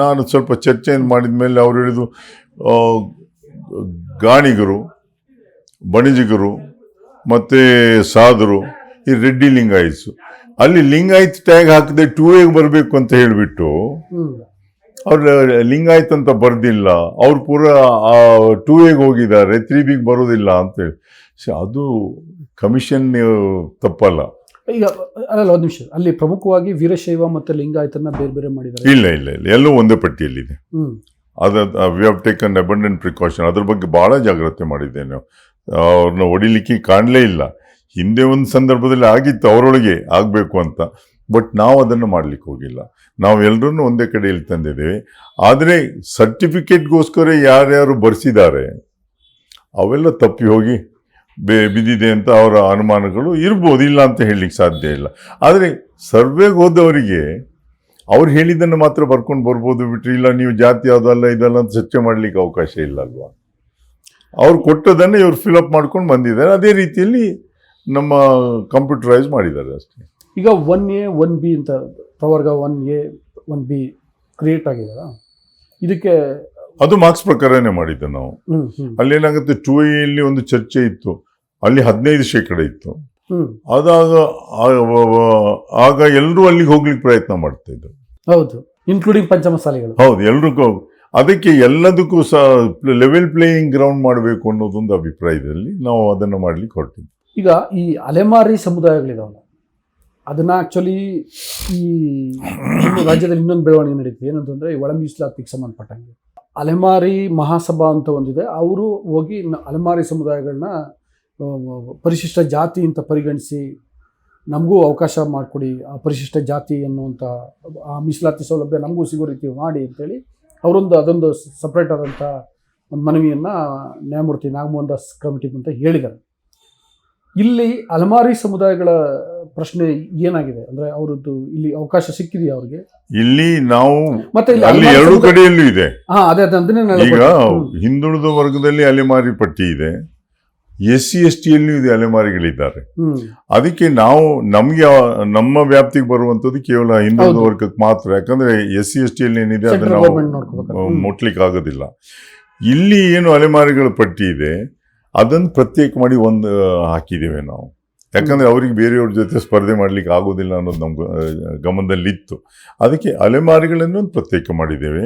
ನಾನು ಸ್ವಲ್ಪ ಚರ್ಚೆಯನ್ನು ಮಾಡಿದ ಮೇಲೆ ಅವರು ಹೇಳಿದು ಗಾಣಿಗರು ಬಣಿಜಿಗರು ಮತ್ತು ಸಾದರು ಈ ರೆಡ್ಡಿ ಲಿಂಗಾಯತ್ಸು. ಅಲ್ಲಿ ಲಿಂಗಾಯತ್ ಟ್ಯಾಗ್ ಹಾಕಿದೆ ಟೂ ಎಗೆ ಬರಬೇಕು ಅಂತ ಹೇಳಿಬಿಟ್ಟು ಅವ್ರು ಲಿಂಗಾಯತ್ ಅಂತ ಬರ್ದಿಲ್ಲ. ಅವ್ರು ಪೂರ ಟೂ ಎಗೆ ಹೋಗಿದ್ದಾರೆ. ತ್ರೀ ಬಿಗೆ ಬರೋದಿಲ್ಲ ಅಂತೇಳಿ ಅದು ಕಮಿಷನ್ ತಪ್ಪಲ್ಲ. ಈಗ ಅಲ್ಲ ಒಂದು ನಿಮಿಷ. ಅಲ್ಲಿ ಪ್ರಮುಖವಾಗಿ ವೀರಶೈವ ಮತ್ತು ಲಿಂಗಾಯತನ ಬೇರೆ ಬೇರೆ ಮಾಡಿದ್ದಾರೆ. ಇಲ್ಲ ಇಲ್ಲ ಇಲ್ಲ. ಎಲ್ಲೂ ಒಂದೇ ಪಟ್ಟಿಯಲ್ಲಿದೆ. ಅದ we have taken abundant precaution ಅದ್ರ ಬಗ್ಗೆ ಭಾಳ ಜಾಗ್ರತೆ ಮಾಡಿದ್ದೇನೆ. ಅವ್ರನ್ನ ಹೊಡಿಲಿಕ್ಕೆ ಕಾಣಲೇ ಇಲ್ಲ. ಹಿಂದೆ ಒಂದು ಸಂದರ್ಭದಲ್ಲಿ ಆಗಿತ್ತು, ಅವರೊಳಗೆ ಆಗಬೇಕು ಅಂತ. ಬಟ್ ನಾವು ಅದನ್ನು ಮಾಡಲಿಕ್ಕೆ ಹೋಗಿಲ್ಲ. ನಾವು ಎಲ್ಲರನ್ನೂ ಒಂದೇ ಕಡೆಯಲ್ಲಿ ತಂದಿದ್ದೇವೆ. ಆದರೆ ಸರ್ಟಿಫಿಕೇಟ್ಗೋಸ್ಕರ ಯಾರ್ಯಾರು ಬರೆಸಿದ್ದಾರೆ, ಅವೆಲ್ಲ ತಪ್ಪಿ ಹೋಗಿ ಬೇ, ಬಿದ್ದಿದೆ ಅಂತ ಅವರ ಅನುಮಾನಗಳು ಇರ್ಬೋದು, ಇಲ್ಲ ಅಂತ ಹೇಳಲಿಕ್ಕೆ ಸಾಧ್ಯ ಇಲ್ಲ. ಆದರೆ ಸರ್ವೆಗೆ ಹೋದವರಿಗೆ ಅವ್ರು ಹೇಳಿದ್ದನ್ನು ಮಾತ್ರ ಬರ್ಕೊಂಡು ಬರ್ಬೋದು ಬಿಟ್ಟರೆ ಇಲ್ಲ, ನೀವು ಜಾತಿ ಯಾವುದಲ್ಲ ಇದಲ್ಲ ಅಂತ ಚರ್ಚೆ ಮಾಡಲಿಕ್ಕೆ ಅವಕಾಶ ಇಲ್ಲ ಅಲ್ವಾ? ಅವ್ರು ಕೊಟ್ಟದನ್ನು ಇವ್ರು ಫಿಲಪ್ ಮಾಡ್ಕೊಂಡು ಬಂದಿದ್ದಾರೆ. ಅದೇ ರೀತಿಯಲ್ಲಿ ನಮ್ಮ ಕಂಪ್ಯೂಟರೈಸ್ ಮಾಡಿದ್ದಾರೆ ಅಷ್ಟೇ. ಈಗ ಒನ್ ಎ ಒನ್ ಬಿ ಅಂತ ಪ್ರವರ್ಗ one A one B create ಆಗಿದೆ ಇದಕ್ಕೆ ಅದು ಮಾರ್ಕ್ಸ್ ಪ್ರಕಾರನೇ ಮಾಡಿದ್ದು ನಾವು. ಅಲ್ಲಿ ಏನಾಗುತ್ತೆ ಟೂ ಎಲ್ಲಿ ಒಂದು ಚರ್ಚೆ ಇತ್ತು. ಅಲ್ಲಿ ಹದಿನೈದು ಶೇಕಡ ಇತ್ತು. ಅದಾಗ ಆಗ ಎಲ್ಲರೂ ಅಲ್ಲಿಗೆ ಹೋಗ್ಲಿಕ್ಕೆ ಪ್ರಯತ್ನ ಮಾಡ್ತಾ ಇದ್ರು. ಹೌದು. ಇನ್ಕ್ಲೂಡಿಂಗ್ ಪಂಚಮಸಾಲಿಗಳು. ಹೌದು ಎಲ್ರಿಗೂ ಅದಕ್ಕೆ ಎಲ್ಲದಕ್ಕೂ ಸಹ ಲೆವೆಲ್ ಪ್ಲೇಯಿಂಗ್ ಗ್ರೌಂಡ್ ಮಾಡಬೇಕು ಅನ್ನೋದೊಂದು ಅಭಿಪ್ರಾಯದಲ್ಲಿ ನಾವು ಅದನ್ನು ಮಾಡಲಿಕ್ಕೆ ಹೊರಟಿದ್ವಿ. ಈಗ ಈ ಅಲೆಮಾರಿ ಸಮುದಾಯಗಳಿದಾವಲ್ಲ, ಅದನ್ನ ಆಕ್ಚುಲಿ ಈ ನಮ್ಮ ರಾಜ್ಯದಲ್ಲಿ ಇನ್ನೊಂದು ಬೆಳವಣಿಗೆ ನಡೀತಿದೆ. ಏನಂತಂದರೆ ಒಳ ಮೀಸಲಾತಿಗೆ ಸಂಬಂಧಪಟ್ಟಂಗೆ. ಅಲೆಮಾರಿ ಮಹಾಸಭಾ ಅಂತ ಒಂದಿದೆ. ಅವರು ಹೋಗಿ ಅಲೆಮಾರಿ ಸಮುದಾಯಗಳನ್ನ ಪರಿಶಿಷ್ಟ ಜಾತಿ ಅಂತ ಪರಿಗಣಿಸಿ ನಮಗೂ ಅವಕಾಶ ಮಾಡಿಕೊಡಿ, ಆ ಪರಿಶಿಷ್ಟ ಜಾತಿ ಅನ್ನುವಂಥ ಆ, ಮೀಸಲಾತಿ ಸೌಲಭ್ಯ ನಮಗೂ ಸಿಗೋ ರೀತಿ ಮಾಡಿ ಅಂತೇಳಿ ಅವರೊಂದು ಅದೊಂದು ಸಪ್ರೇಟ್ ಆದಂಥ ಒಂದು ಮನವಿಯನ್ನು ನ್ಯಾಯಮೂರ್ತಿ ನಾಗಮೋಹನ್ ದಾಸ್ ಕಮಿಟಿ ಅಂತ ಹೇಳಿದ್ದಾರೆ. ಇಲ್ಲಿ ಅಲಮಾರಿ ಸಮುದಾಯಗಳ ಪ್ರಶ್ನೆ ಏನಾಗಿದೆ? ಅಂದ್ರೆ ಅವರದ್ದು ಇಲ್ಲಿ ಅವಕಾಶ ಸಿಕ್ಕಿದೆಯಾ ಅವ್ರಿಗೆ? ಇಲ್ಲಿ ನಾವು ಮತ್ತೆ ಅಲ್ಲಿ ಎರಡು ಕಡೆಯಲ್ಲೂ ಇದೆ. ಈಗ. ಹಿಂದುಳಿದ ವರ್ಗದಲ್ಲಿ ಅಲೆಮಾರಿ ಪಟ್ಟಿ ಇದೆ. ಎಸ್ ಸಿ ಎಸ್ ಇದೆ ಅಲೆಮಾರಿಗಳಿದ್ದಾರೆ. ಅದಕ್ಕೆ ನಾವು ನಮ್ಗೆ ನಮ್ಮ ವ್ಯಾಪ್ತಿಗೆ ಬರುವಂತದ್ದು ಕೇವಲ ಹಿಂದೂ. ವರ್ಗಕ್ಕೆ ಮಾತ್ರ. ಯಾಕಂದ್ರೆ ಎಸ್ ಸಿ ಎಸ್ ಟಿಯಲ್ಲಿ ಏನಿದೆ ಅದನ್ನ ನಾವು. ಮುಟ್ಲಿಕ್ಕೆ ಆಗೋದಿಲ್ಲ ಇಲ್ಲಿ ಏನು ಅಲೆಮಾರಿಗಳ ಪಟ್ಟಿ ಇದೆ ಅದನ್ನು ಪ್ರತ್ಯೇಕ ಮಾಡಿ ಒಂದು ಹಾಕಿದ್ದೇವೆ ನಾವು. ಯಾಕಂದ್ರೆ ಅವ್ರಿಗೆ ಬೇರೆಯವ್ರ ಜೊತೆ ಸ್ಪರ್ಧೆ ಮಾಡ್ಲಿಕ್ಕೆ ಆಗೋದಿಲ್ಲ ಅನ್ನೋದು ನಮ್ಮ ಗಮನದಲ್ಲಿತ್ತು. ಅದಕ್ಕೆ ಅಲೆಮಾರಿಗಳನ್ನು ಪ್ರತ್ಯೇಕ ಮಾಡಿದ್ದೇವೆ.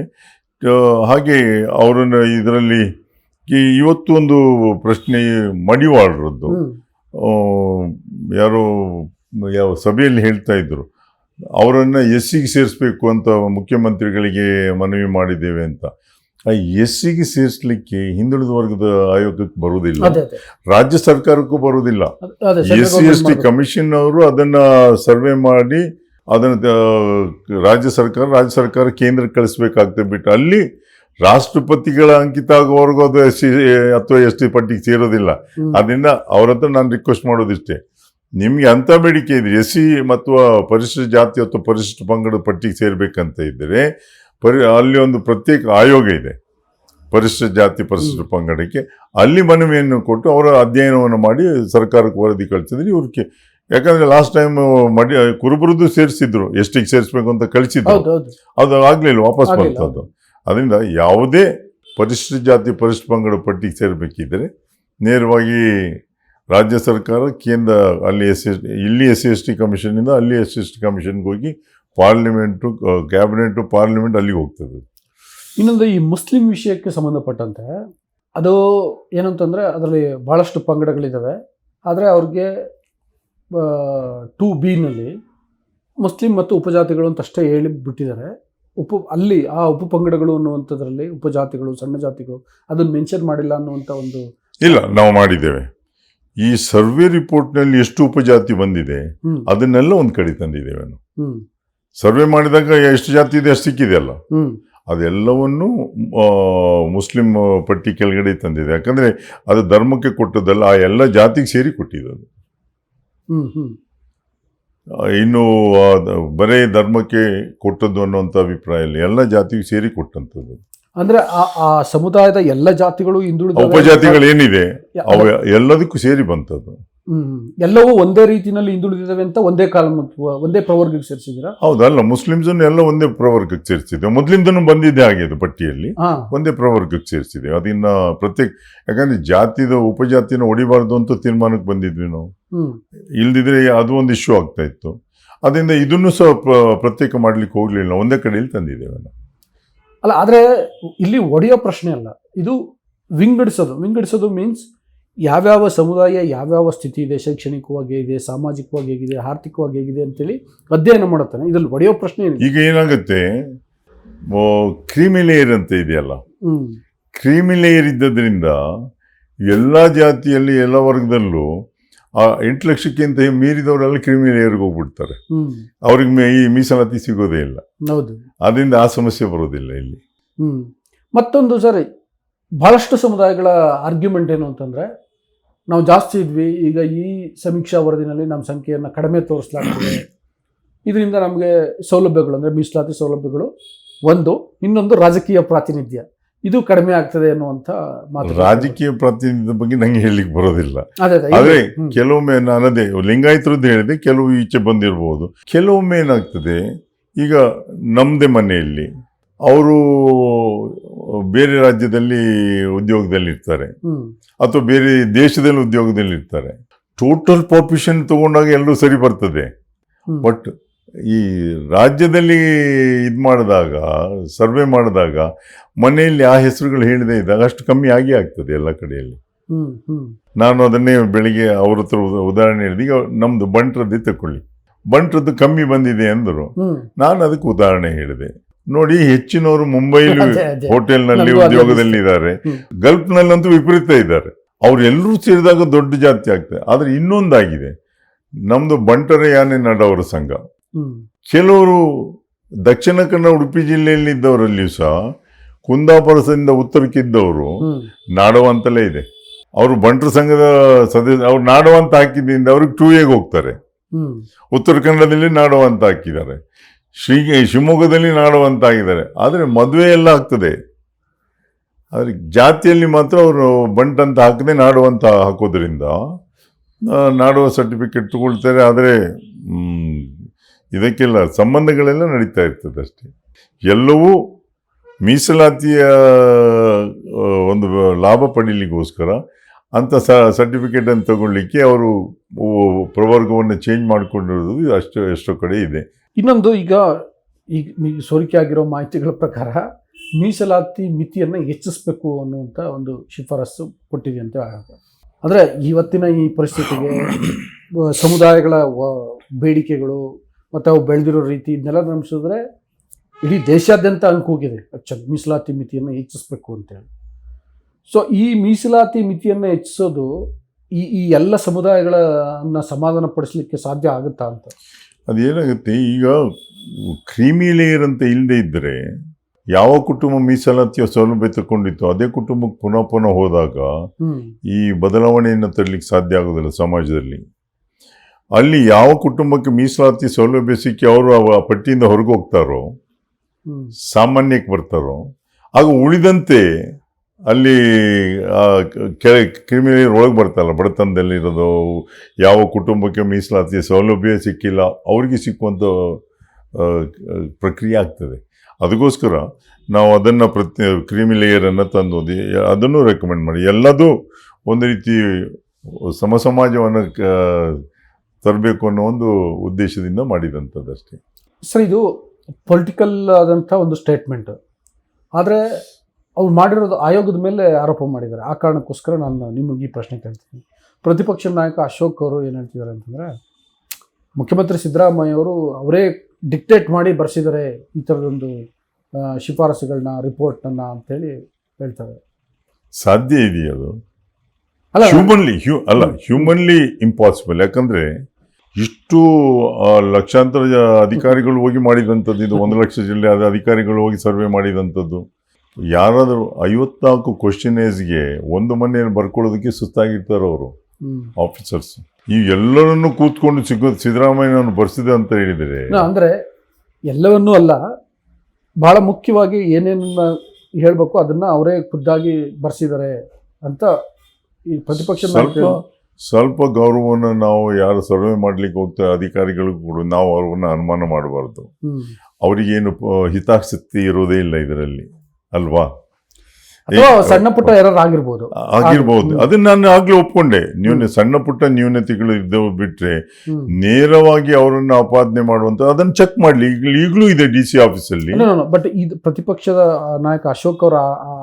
ಹಾಗೆ ಅವರನ್ನು ಇದರಲ್ಲಿ ಇವತ್ತು ಒಂದು ಪ್ರಶ್ನೆ ಮಡಿವಾಳರದ್ದು. ಯಾರೋ ಯಾವ ಸಭೆಯಲ್ಲಿ ಹೇಳ್ತಾ ಇದ್ರು ಅವರನ್ನು ಎಸ್ ಸಿಗೆ ಸೇರಿಸ್ಬೇಕು ಅಂತ ಮುಖ್ಯಮಂತ್ರಿಗಳಿಗೆ ಮನವಿ ಮಾಡಿದ್ದೇವೆ ಅಂತ. ಆ ಎಸ್ ಸಿಗೆ ಸೇರಿಸ್ಲಿಕ್ಕೆ ಹಿಂದುಳಿದ ವರ್ಗದ ಆಯೋಗಕ್ಕೆ ಬರುವುದಿಲ್ಲ. ರಾಜ್ಯ ಸರ್ಕಾರಕ್ಕೂ ಬರುವುದಿಲ್ಲ. S C S T commission ಅವರು ಅದನ್ನ ಸರ್ವೆ ಮಾಡಿ ಅದನ್ನ ರಾಜ್ಯ ಸರ್ಕಾರ ರಾಜ್ಯ ಸರ್ಕಾರ ಕೇಂದ್ರಕ್ಕೆ ಕಳಿಸ್ಬೇಕಾಗ್ತದೆ ಬಿಟ್ಟು ಅಲ್ಲಿ ರಾಷ್ಟ್ರಪತಿಗಳ ಅಂಕಿತ ಆಗುವವರೆಗೂ ಅದು ಎಸ್ ಸಿ ಅಥವಾ ಎಸ್ ಟಿ ಪಟ್ಟಿಗೆ ಸೇರೋದಿಲ್ಲ. ಅದರಿಂದ ಅವ್ರ ಹತ್ರ ನಾನು ರಿಕ್ವೆಸ್ಟ್ ಮಾಡೋದಿಷ್ಟೇ. ನಿಮ್ಗೆ ಅಂತ ಬೇಡಿಕೆ ಇದೆ. ಎಸ್ ಸಿ ಮತ್ತು ಪರಿಶಿಷ್ಟ ಜಾತಿ ಅಥವಾ ಪರಿಶಿಷ್ಟ ಪಂಗಡದ ಪಟ್ಟಿಗೆ ಸೇರ್ಬೇಕಂತ ಇದ್ದರೆ ಪರಿ ಅಲ್ಲಿ ಒಂದು ಪ್ರತ್ಯೇಕ ಆಯೋಗ ಇದೆ. ಪರಿಶಿಷ್ಟ ಜಾತಿ ಪರಿಶಿಷ್ಟ ಪಂಗಡಕ್ಕೆ. ಅಲ್ಲಿ ಮನವಿಯನ್ನು ಕೊಟ್ಟು ಅವರ ಅಧ್ಯಯನವನ್ನು ಮಾಡಿ ಸರ್ಕಾರಕ್ಕೆ ವರದಿ ಕಳಿಸಿದ್ರೆ ಇವ್ರಿಗೆ ಯಾಕಂದ್ರೆ ಲಾಸ್ಟ್ ಟೈಮ್ ಮಡಿ ಕುರುಬರದ್ದು ಸೇರಿಸಿದ್ರು. ಎಷ್ಟಿಗೆ ಸೇರಿಸ್ಬೇಕು ಅಂತ ಕಳಿಸಿದ್ರು. ಅದು ಆಗ್ಲಿಲ್ಲ ವಾಪಸ್ ಬರ್ತದ್ದು ಅದರಿಂದ ಯಾವುದೇ ಪರಿಶಿಷ್ಟ ಜಾತಿ ಪರಿಶಿಷ್ಟ ಪಂಗಡ ಪಟ್ಟಿಗೆ ಸೇರಬೇಕಿದ್ದರೆ ನೇರವಾಗಿ ರಾಜ್ಯ ಸರ್ಕಾರ ಕೇಂದ್ರ ಅಲ್ಲಿ ಎಸ್ ಎಸ್, ಇಲ್ಲಿ ಎಸ್ ಸಿ ಎಸ್ ಟಿ ಕಮಿಷನಿಂದ ಅಲ್ಲಿ ಎಸ್ ಸಿ ಎಸ್ ಟಿ ಕಮಿಷನ್ಗೆ ಹೋಗಿ ಪಾರ್ಲಿಮೆಂಟು ಕ್ಯಾಬಿನೆಟು ಪಾರ್ಲಿಮೆಂಟ್ ಅಲ್ಲಿಗೆ ಹೋಗ್ತದೆ. ಇನ್ನೊಂದು ಈ ಮುಸ್ಲಿಂ ವಿಷಯಕ್ಕೆ ಸಂಬಂಧಪಟ್ಟಂತೆ ಅದು ಏನಂತಂದರೆ ಅದರಲ್ಲಿ ಭಾಳಷ್ಟು ಪಂಗಡಗಳಿದ್ದಾವೆ ಆದರೆ ಅವ್ರಿಗೆ ಟು ಬಿನಲ್ಲಿ ಮುಸ್ಲಿಂ ಮತ್ತು ಉಪಜಾತಿಗಳು ಅಂತಷ್ಟೇ ಹೇಳಿ ಬಿಟ್ಟಿದ್ದಾರೆ ಉಪ ಅಲ್ಲಿ ಆ ಉಪಪಂಗಡಗಳು ಅನ್ನುವಂಥದ್ರಲ್ಲಿ ಉಪಜಾತಿಗಳು ಸಣ್ಣ ಜಾತಿಗಳು ಅದನ್ನು ಮೆನ್ಷನ್ ಮಾಡಿಲ್ಲ ಅನ್ನುವಂಥ ಒಂದು ಇಲ್ಲ ನಾವು ಮಾಡಿದ್ದೇವೆ. ಈ ಸರ್ವೆ ರಿಪೋರ್ಟ್ನಲ್ಲಿ ಎಷ್ಟು ಉಪಜಾತಿ ಬಂದಿದೆ ಅದನ್ನೆಲ್ಲ ಒಂದು ಕಡೆ ತಂದಿದ್ದೇವೆ ನಾವು. ಸರ್ವೆ ಮಾಡಿದಾಗ ಎಷ್ಟು ಜಾತಿ ಇದೆ ಅಷ್ಟು ಸಿಕ್ಕಿದೆಯಲ್ಲ ಅಲ್ಲ. ಅದೆಲ್ಲವನ್ನು ಮುಸ್ಲಿಂ ಪಟ್ಟಿ ಕೆಳಗಡೆ ತಂದಿದೆ. ಯಾಕಂದ್ರೆ ಅದು ಧರ್ಮಕ್ಕೆ ಕೊಟ್ಟದ್ದಲ್ಲ ಆ ಎಲ್ಲ ಜಾತಿಗೆ ಸೇರಿ ಕೊಟ್ಟಿದ್ದು ಹ್ಮ್ ಹ್ಮ್. ಆ, ಇನ್ನು ಬರೀ ಧರ್ಮಕ್ಕೆ ಕೊಟ್ಟದ್ದು ಅನ್ನುವಂಥ ಅಭಿಪ್ರಾಯ ಇಲ್ಲ. ಎಲ್ಲ ಜಾತಿಗೂ ಸೇರಿ ಕೊಟ್ಟಂಥದ್ದು. ಅಂದ್ರೆ ಆ ಆ ಸಮುದಾಯದ ಎಲ್ಲ ಜಾತಿಗಳು ಹಿಂದುಳಿದ ಉಪಜಾತಿಗಳು ಏನಿದೆ ಅವ ಎಲ್ಲದಕ್ಕೂ ಸೇರಿ ಬಂತದ್ದು ಎಲ್ಲವೂ ಒಂದೇ ರೀತಿಯಲ್ಲಿ ಹಿಂದುಳಿದಿದ್ದಾವೆ ಅಂತ ಒಂದೇ ಕಾಲ ಒಂದೇ ಪ್ರವರ್ಗಕ್ಕೆ ಸೇರಿಸಿದ್ದೀರಾ? ಹೌದಲ್ಲ ಮುಸ್ಲಿಮ್ಸ್ ಎಲ್ಲ ಒಂದೇ ಪ್ರವರ್ಗಕ್ಕೆ ಸೇರಿಸಿದೆ ಮೊದಲಿಂದನೂ ಬಂದಿದ್ದೆ ಹಾಗೆ ಅದು ಪಟ್ಟಿಯಲ್ಲಿ ಒಂದೇ ಪ್ರವರ್ಗಕ್ಕೆ ಸೇರಿಸಿದೆ ಅದನ್ನ ಪ್ರತ್ಯೇಕ ಯಾಕಂದ್ರೆ ಜಾತಿದ ಉಪಜಾತಿನ ಹೊಡಿಬಾರ್ದು ಅಂತ ತೀರ್ಮಾನಕ್ಕೆ ಬಂದಿದ್ವಿ ನಾವು. ಇಲ್ದಿದ್ರೆ ಅದು ಒಂದು ಇಶ್ಯೂ ಆಗ್ತಾ ಇತ್ತು. ಅದರಿಂದ ಇದನ್ನು ಸಹ ಪ್ರ- ಪ್ರತ್ಯೇಕ ಮಾಡ್ಲಿಕ್ಕೆ ಹೋಗ್ಲಿಲ್ಲ. ಒಂದೇ ಕಡೆಯಲ್ಲಿ ತಂದಿದ್ದೇವೆ ನಾವು. ಅಲ್ಲ ಆದರೆ ಇಲ್ಲಿ ಒಡೆಯೋ ಪ್ರಶ್ನೆ ಅಲ್ಲ. ಇದು ವಿಂಗಡಿಸೋದು. ವಿಂಗಡಿಸೋದು ಮೀನ್ಸ್ ಯಾವ್ಯಾವ ಸಮುದಾಯ ಯಾವ್ಯಾವ ಸ್ಥಿತಿ ಇದೆ ಶೈಕ್ಷಣಿಕವಾಗಿ ಹೇಗಿದೆ ಸಾಮಾಜಿಕವಾಗಿ ಹೇಗಿದೆ ಆರ್ಥಿಕವಾಗಿ ಹೇಗಿದೆ ಅಂತೇಳಿ ಅಧ್ಯಯನ ಮಾಡುತ್ತಾನೆ. ಇದರಲ್ಲಿ ಒಡೆಯೋ ಪ್ರಶ್ನೆ ಏನಿದೆ ಈಗ ಏನಾಗುತ್ತೆ? ಕ್ರಿಮಿ ಲೇಯರ್ ಅಂತ ಇದೆಯಲ್ಲ. ಕ್ರೀಮಿ ಲೇಯರ್ ಇದ್ದದ್ರಿಂದ ಎಲ್ಲ ಜಾತಿಯಲ್ಲಿ ಎಲ್ಲ ವರ್ಗದಲ್ಲೂ ಆ ಎಂಟು ಲಕ್ಷಕ್ಕಿಂತ ಮೀರಿದವರೆಲ್ಲ ಕ್ರಿಮಿಲೇಯರ್ಗೆ ಹೋಗ್ಬಿಡ್ತಾರೆ. ಹ್ಮ್. ಅವ್ರಿಗೆ ಮೇ- ಈ ಮೀಸಲಾತಿ ಸಿಗೋದೇ ಇಲ್ಲ. ಹೌದು. ಅದರಿಂದ ಆ ಸಮಸ್ಯೆ ಬರೋದಿಲ್ಲ ಇಲ್ಲಿ. ಹ್ಮ್. ಮತ್ತೊಂದು ಸರಿ ಬಹಳಷ್ಟು ಸಮುದಾಯಗಳ ಆರ್ಗ್ಯುಮೆಂಟ್ ಏನು ಅಂತಂದ್ರೆ ನಾವು ಜಾಸ್ತಿ ಇದ್ವಿ. ಈಗ ಈ ಸಮೀಕ್ಷಾ ವರದಿನಲ್ಲಿ ನಮ್ಮ ಸಂಖ್ಯೆಯನ್ನು ಕಡಿಮೆ ತೋರಿಸಲಾಗ್ತದೆ. ಇದರಿಂದ ನಮಗೆ ಸೌಲಭ್ಯಗಳು ಅಂದರೆ ಮೀಸಲಾತಿ ಸೌಲಭ್ಯಗಳು ಒಂದು. ಇನ್ನೊಂದು ರಾಜಕೀಯ ಪ್ರಾತಿನಿಧ್ಯ. ಇದು ಕಡಿಮೆ ಆಗ್ತದೆ ಅನ್ನುವಂಥ ಮಾತು. ರಾಜಕೀಯ ಪ್ರಾತಿನಿಧ್ಯದ ಬಗ್ಗೆ ನಂಗೆ ಹೇಳಲಿಕ್ಕೆ ಬರೋದಿಲ್ಲ. ಆದರೆ. ಕೆಲವೊಮ್ಮೆ ನಾನು ಅದೇ ಲಿಂಗಾಯತರದ್ದು ಹೇಳಿದೆ ಕೆಲವು ಈಚೆ ಬಂದಿರಬಹುದು ಕೆಲವೊಮ್ಮೆ ಏನಾಗ್ತದೆ? ಈಗ ನಮ್ಮದೇ ಮನೆಯಲ್ಲಿ ಅವರು ಬೇರೆ ರಾಜ್ಯದಲ್ಲಿ ಉದ್ಯೋಗದಲ್ಲಿ ಇರ್ತಾರೆ. ಅಥವಾ ಬೇರೆ ದೇಶದಲ್ಲಿ ಉದ್ಯೋಗದಲ್ಲಿ ಇರ್ತಾರೆ. ಟೋಟಲ್ ಪಾಪ್ಯುಲೇಷನ್ ತಗೊಂಡಾಗ ಎಲ್ಲರೂ ಸರಿ ಬರ್ತದೆ. ಬಟ್ ಈ ರಾಜ್ಯದಲ್ಲಿ ಇದು ಮಾಡಿದಾಗ ಸರ್ವೆ ಮಾಡಿದಾಗ ಮನೆಯಲ್ಲಿ ಆ ಹೆಸರುಗಳು ಹೇಳಿದೆ ಇದ್ದಾಗ ಅಷ್ಟು ಕಮ್ಮಿ ಆಗಿ ಆಗ್ತದೆ ಎಲ್ಲ ಕಡೆಯಲ್ಲಿ. ನಾನು ಅದನ್ನೇ ಬೆಳಿಗ್ಗೆ ಅವ್ರ ಹತ್ರ ಉದಾಹರಣೆ ಹೇಳಿದೆ ಈಗ ನಮ್ದು ಬಂಟ್ರದ್ದೇ ತಕೊಳ್ಳಿ. ಬಂಟ್ರದ್ದು ಕಮ್ಮಿ ಬಂದಿದೆ ಅಂದರು. ನಾನು ಅದಕ್ಕೆ ಉದಾಹರಣೆ ಹೇಳಿದೆ. ನೋಡಿ ಹೆಚ್ಚಿನವರು ಮುಂಬೈಲಿ. ಹೋಟೆಲ್ನಲ್ಲಿ ಉದ್ಯೋಗದಲ್ಲಿ ಇದ್ದಾರೆ. ಗಲ್ಫ್ನಲ್ಲಂತೂ ವಿಪರೀತ ಇದ್ದಾರೆ. ಅವರೆಲ್ಲರೂ ಸೇರಿದಾಗ ದೊಡ್ಡ ಜಾತಿ ಆಗ್ತದೆ. ಆದ್ರೆ ಇನ್ನೊಂದಾಗಿದೆ. ನಮ್ದು ಬಂಟರ ಯಾನೆ ನಡವರ ಸಂಘ. ಕೆಲವರು ದಕ್ಷಿಣ ಕನ್ನಡ ಉಡುಪಿ ಜಿಲ್ಲೆಯಲ್ಲಿ ಇದ್ದವರಲ್ಲಿಯೂ ಸಹ ಕುಂದಾಪುರದಿಂದ ಉತ್ತರಕ್ಕಿದ್ದವರು ಇದ್ದವರು ನಾಡವ ಅಂತಲೇ ಇದೆ. ಅವರು ಬಂಟರ ಸಂಘದ ಸದಸ್ಯ ಅವ್ರು ನಾಡವ ಅಂತ ಹಾಕಿದ್ರಿಂದ ಅವ್ರಿಗೆ ಟೂ ಎಗೆ ಹೋಗ್ತಾರೆ. ಉತ್ತರ ಕನ್ನಡದಲ್ಲಿ ನಾಡವ ಅಂತ ಹಾಕಿದ್ದಾರೆ. ಶ್ರೀ ಶಿವಮೊಗ್ಗದಲ್ಲಿ ನಾಡುವಂತಾಗಿದ್ದಾರೆ. ಆದರೆ ಮದುವೆ ಎಲ್ಲ ಆಗ್ತದೆ. ಆದರೆ ಜಾತಿಯಲ್ಲಿ ಮಾತ್ರ ಅವರು ಬಂಟಂತ ಹಾಕದೆ ನಾಡುವಂತ ಹಾಕೋದ್ರಿಂದ ನಾಡುವ ಸರ್ಟಿಫಿಕೇಟ್ ತಗೊಳ್ತಾರೆ. ಆದರೆ ಇದಕ್ಕೆಲ್ಲ ಸಂಬಂಧಗಳೆಲ್ಲ ನಡೀತಾ ಇರ್ತದೆ ಅಷ್ಟೇ. ಎಲ್ಲವೂ ಮೀಸಲಾತಿಯ ಒಂದು ಲಾಭ ಪಡೀಲಿಕ್ಕೋಸ್ಕರ ಅಂತ ಸ ಸರ್ಟಿಫಿಕೇಟನ್ನು ತಗೊಳ್ಳಿಕ್ಕೆ ಅವರು ಪ್ರವರ್ಗವನ್ನು ಚೇಂಜ್ ಮಾಡಿಕೊಂಡಿರೋದು ಅಷ್ಟು, ಎಷ್ಟೋ ಕಡೆ ಇದೆ. ಇನ್ನೊಂದು ಈಗ ಈಗ ಸೋರಿಕೆ ಆಗಿರೋ ಮಾಹಿತಿಗಳ ಪ್ರಕಾರ ಮೀಸಲಾತಿ ಮಿತಿಯನ್ನು ಹೆಚ್ಚಿಸಬೇಕು ಅನ್ನುವಂಥ ಒಂದು ಶಿಫಾರಸ್ಸು ಕೊಟ್ಟಿದೆ ಅಂತ ಅಂದರೆ ಇವತ್ತಿನ ಈ ಪರಿಸ್ಥಿತಿಗೆ ಸಮುದಾಯಗಳ ಬೇಡಿಕೆಗಳು ಮತ್ತು ಅವು ಬೆಳೆದಿರೋ ರೀತಿ ಇದನ್ನೆಲ್ಲ ಗಮನಿಸಿದ್ರೆ ಇಡೀ ದೇಶಾದ್ಯಂತ ಅಂಕೋಗಿದೆ ಆ್ಯಕ್ಚುಲಿ ಮೀಸಲಾತಿ ಮಿತಿಯನ್ನು ಹೆಚ್ಚಿಸಬೇಕು ಅಂತೇಳಿ. ಸೊ ಈ ಮೀಸಲಾತಿ ಮಿತಿಯನ್ನು ಹೆಚ್ಚಿಸೋದು ಈ ಈ ಎಲ್ಲ ಸಮುದಾಯಗಳನ್ನ ಸಮಾಧಾನ ಪಡಿಸ್ಲಿಕ್ಕೆ ಸಾಧ್ಯ ಆಗುತ್ತಾ ಅಂತ? ಅದೇನಾಗುತ್ತೆ ಈಗ ಕ್ರೀಮಿ ಲೇಯರ್ ಅಂತ ಇಲ್ಲದೆ ಇದ್ದರೆ ಯಾವ ಕುಟುಂಬ ಮೀಸಲಾತಿಯ ಸೌಲಭ್ಯ ತಗೊಂಡಿತ್ತು ಅದೇ ಕುಟುಂಬಕ್ಕೆ ಪುನಃ ಪುನಃ ಹೋದಾಗ ಈ ಬದಲಾವಣೆಯನ್ನು ತರಲಿಕ್ಕೆ ಸಾಧ್ಯ ಆಗೋದಿಲ್ಲ ಸಮಾಜದಲ್ಲಿ. ಅಲ್ಲಿ ಯಾವ ಕುಟುಂಬಕ್ಕೆ ಮೀಸಲಾತಿ ಸೌಲಭ್ಯ ಸಿಕ್ಕಿ ಅವರು ಆ ಪಟ್ಟಿಯಿಂದ ಹೊರಗೆ ಹೋಗ್ತಾರೋ ಸಾಮಾನ್ಯಕ್ಕೆ ಬರ್ತಾರೋ ಆಗ ಉಳಿದಂತೆ ಅಲ್ಲಿ ಕೆಳ ಕ್ರಿಮಿನಲ್ ಒಳಗೆ ಬರ್ತಲ್ಲ ಬಡತನದಲ್ಲಿರೋದು ಯಾವ ಕುಟುಂಬಕ್ಕೆ ಮೀಸಲಾತಿ ಸೌಲಭ್ಯ ಸಿಕ್ಕಿಲ್ಲ, ಅವರಿಗೆ ಸಿಕ್ಕುವಂಥ ಪ್ರಕ್ರಿಯೆ ಆಗ್ತದೆ. ಅದಕ್ಕೋಸ್ಕರ ನಾವು ಅದನ್ನು ಪ್ರತಿ ಕ್ರಿಮಿ ಲೇಯರನ್ನು ತಂದು ಅದಿ- ಅದನ್ನು ರೆಕಮೆಂಡ್ ಮಾಡಿ. ಎಲ್ಲದೂ ಒಂದು ರೀತಿ ಸಮ ಸಮಾಜವನ್ನು ತರಬೇಕು ಅನ್ನೋ ಒಂದು ಉದ್ದೇಶದಿಂದ ಮಾಡಿದಂಥದ್ದು ಅಷ್ಟೇ ಸರ್, ಇದು ಪೊಲಿಟಿಕಲ್ ಆದಂಥ ಒಂದು ಸ್ಟೇಟ್ಮೆಂಟ್. ಆದರೆ ಅವ್ರು ಮಾಡಿರೋದು ಆಯೋಗದ ಮೇಲೆ ಆರೋಪ ಮಾಡಿದ್ದಾರೆ. ಆ ಕಾರಣಕ್ಕೋಸ್ಕರ ನಾನು ನಿಮಗೆ ಈ ಪ್ರಶ್ನೆ ಕೇಳ್ತೀನಿ. ಪ್ರತಿಪಕ್ಷ ನಾಯಕ ಅಶೋಕ್ ಅವರು ಏನು ಹೇಳ್ತಿದ್ದಾರೆ ಅಂತಂದರೆ ಮುಖ್ಯಮಂತ್ರಿ ಸಿದ್ದರಾಮಯ್ಯ ಅವರು ಅವರೇ ಡಿಕ್ಟೇಟ್ ಮಾಡಿ ಬರೆಸಿದರೆ ಈ ಥರದೊಂದು ಶಿಫಾರಸುಗಳನ್ನ ರಿಪೋರ್ಟನ್ನು ಅಂತೇಳಿ ಹೇಳ್ತಾರೆ. ಸಾಧ್ಯ ಇದೆಯಾ ಅದು? ಅಲ್ಲ ಹ್ಯೂಮನ್ಲಿ ಹ್ಯೂ ಅಲ್ಲ ಹ್ಯೂಮನ್ಲಿ ಇಂಪಾಸಿಬಲ್ ಯಾಕಂದರೆ ಇಷ್ಟು ಲಕ್ಷಾಂತರ ಅಧಿಕಾರಿಗಳು ಹೋಗಿ ಮಾಡಿದಂಥದ್ದು ಇದು ಒಂದು ಲಕ್ಷ ಜಿಲ್ಲೆ ಅಧಿಕಾರಿಗಳು ಹೋಗಿ ಸರ್ವೆ ಮಾಡಿದಂಥದ್ದು. ಯಾರಾದರೂ ಐವತ್ನಾಲ್ಕು ಕ್ವಶನೇಜ್ಗೆ ಒಂದು ಮನೆಯನ್ನು ಬರ್ಕೊಳ್ಳೋದಕ್ಕೆ ಸುಸ್ತಾಗಿರ್ತಾರೆ ಅವರು. ಆಫೀಸರ್ಸ್ ಈ ಎಲ್ಲರನ್ನು ಕೂತ್ಕೊಂಡು ಸಿಗೋ ಸಿದ್ದರಾಮಯ್ಯನನ್ನು ಬರ್ಸಿದೆ ಅಂತ ಹೇಳಿದರೆ ಅಂದರೆ ಎಲ್ಲವನ್ನೂ ಅಲ್ಲ ಬಹಳ ಮುಖ್ಯವಾಗಿ ಏನೇನನ್ನ ಹೇಳಬೇಕು ಅದನ್ನು ಅವರೇ ಖುದ್ದಾಗಿ ಬರ್ಸಿದ್ದಾರೆ ಅಂತ ಈ ಪ್ರತಿಪಕ್ಷ ಸ್ವಲ್ಪ ಸ್ವಲ್ಪ ಗೌರವವನ್ನು ನಾವು ಯಾರು ಸರ್ವೆ ಮಾಡ್ಲಿಕ್ಕೆ ಹೋಗ್ತಾ ಅಧಿಕಾರಿಗಳಿಗೂ ಕೂಡ ನಾವು ಅವ್ರನ್ನ ಅನುಮಾನ ಮಾಡಬಾರ್ದು. ಅವರಿಗೇನು ಹಿತಾಸಕ್ತಿ ಇರೋದೇ ಇಲ್ಲ ಇದರಲ್ಲಿ ಅಲ್ವಾ? ಸಣ್ಣ ಪುಟ್ಟ ಎರರ್ ಆಗಿರ್ಬೋದು. ಆಗಿರ್ಬೋದು. ಅದನ್ನ ನಾನು ಆಗ್ಲೇ ಒಪ್ಕೊಂಡೆ. ನ್ಯೂನ ಸಣ್ಣ ಪುಟ್ಟ ನ್ಯೂನತೆಗಳು ಇದ್ದವು ಬಿಟ್ರೆ ನೇರವಾಗಿ ಅವರನ್ನ ಅಪಾದನೆ ಮಾಡುವಂತ ಅದನ್ನ ಚೆಕ್ ಮಾಡ್ಲಿ. ಈಗಲೂ ಇದೆ ಡಿ ಸಿ ಆಫೀಸಲ್ಲಿ ಬಟ್ ಇದು ಪ್ರತಿಪಕ್ಷದ ನಾಯಕ ಅಶೋಕ್ ಅವರ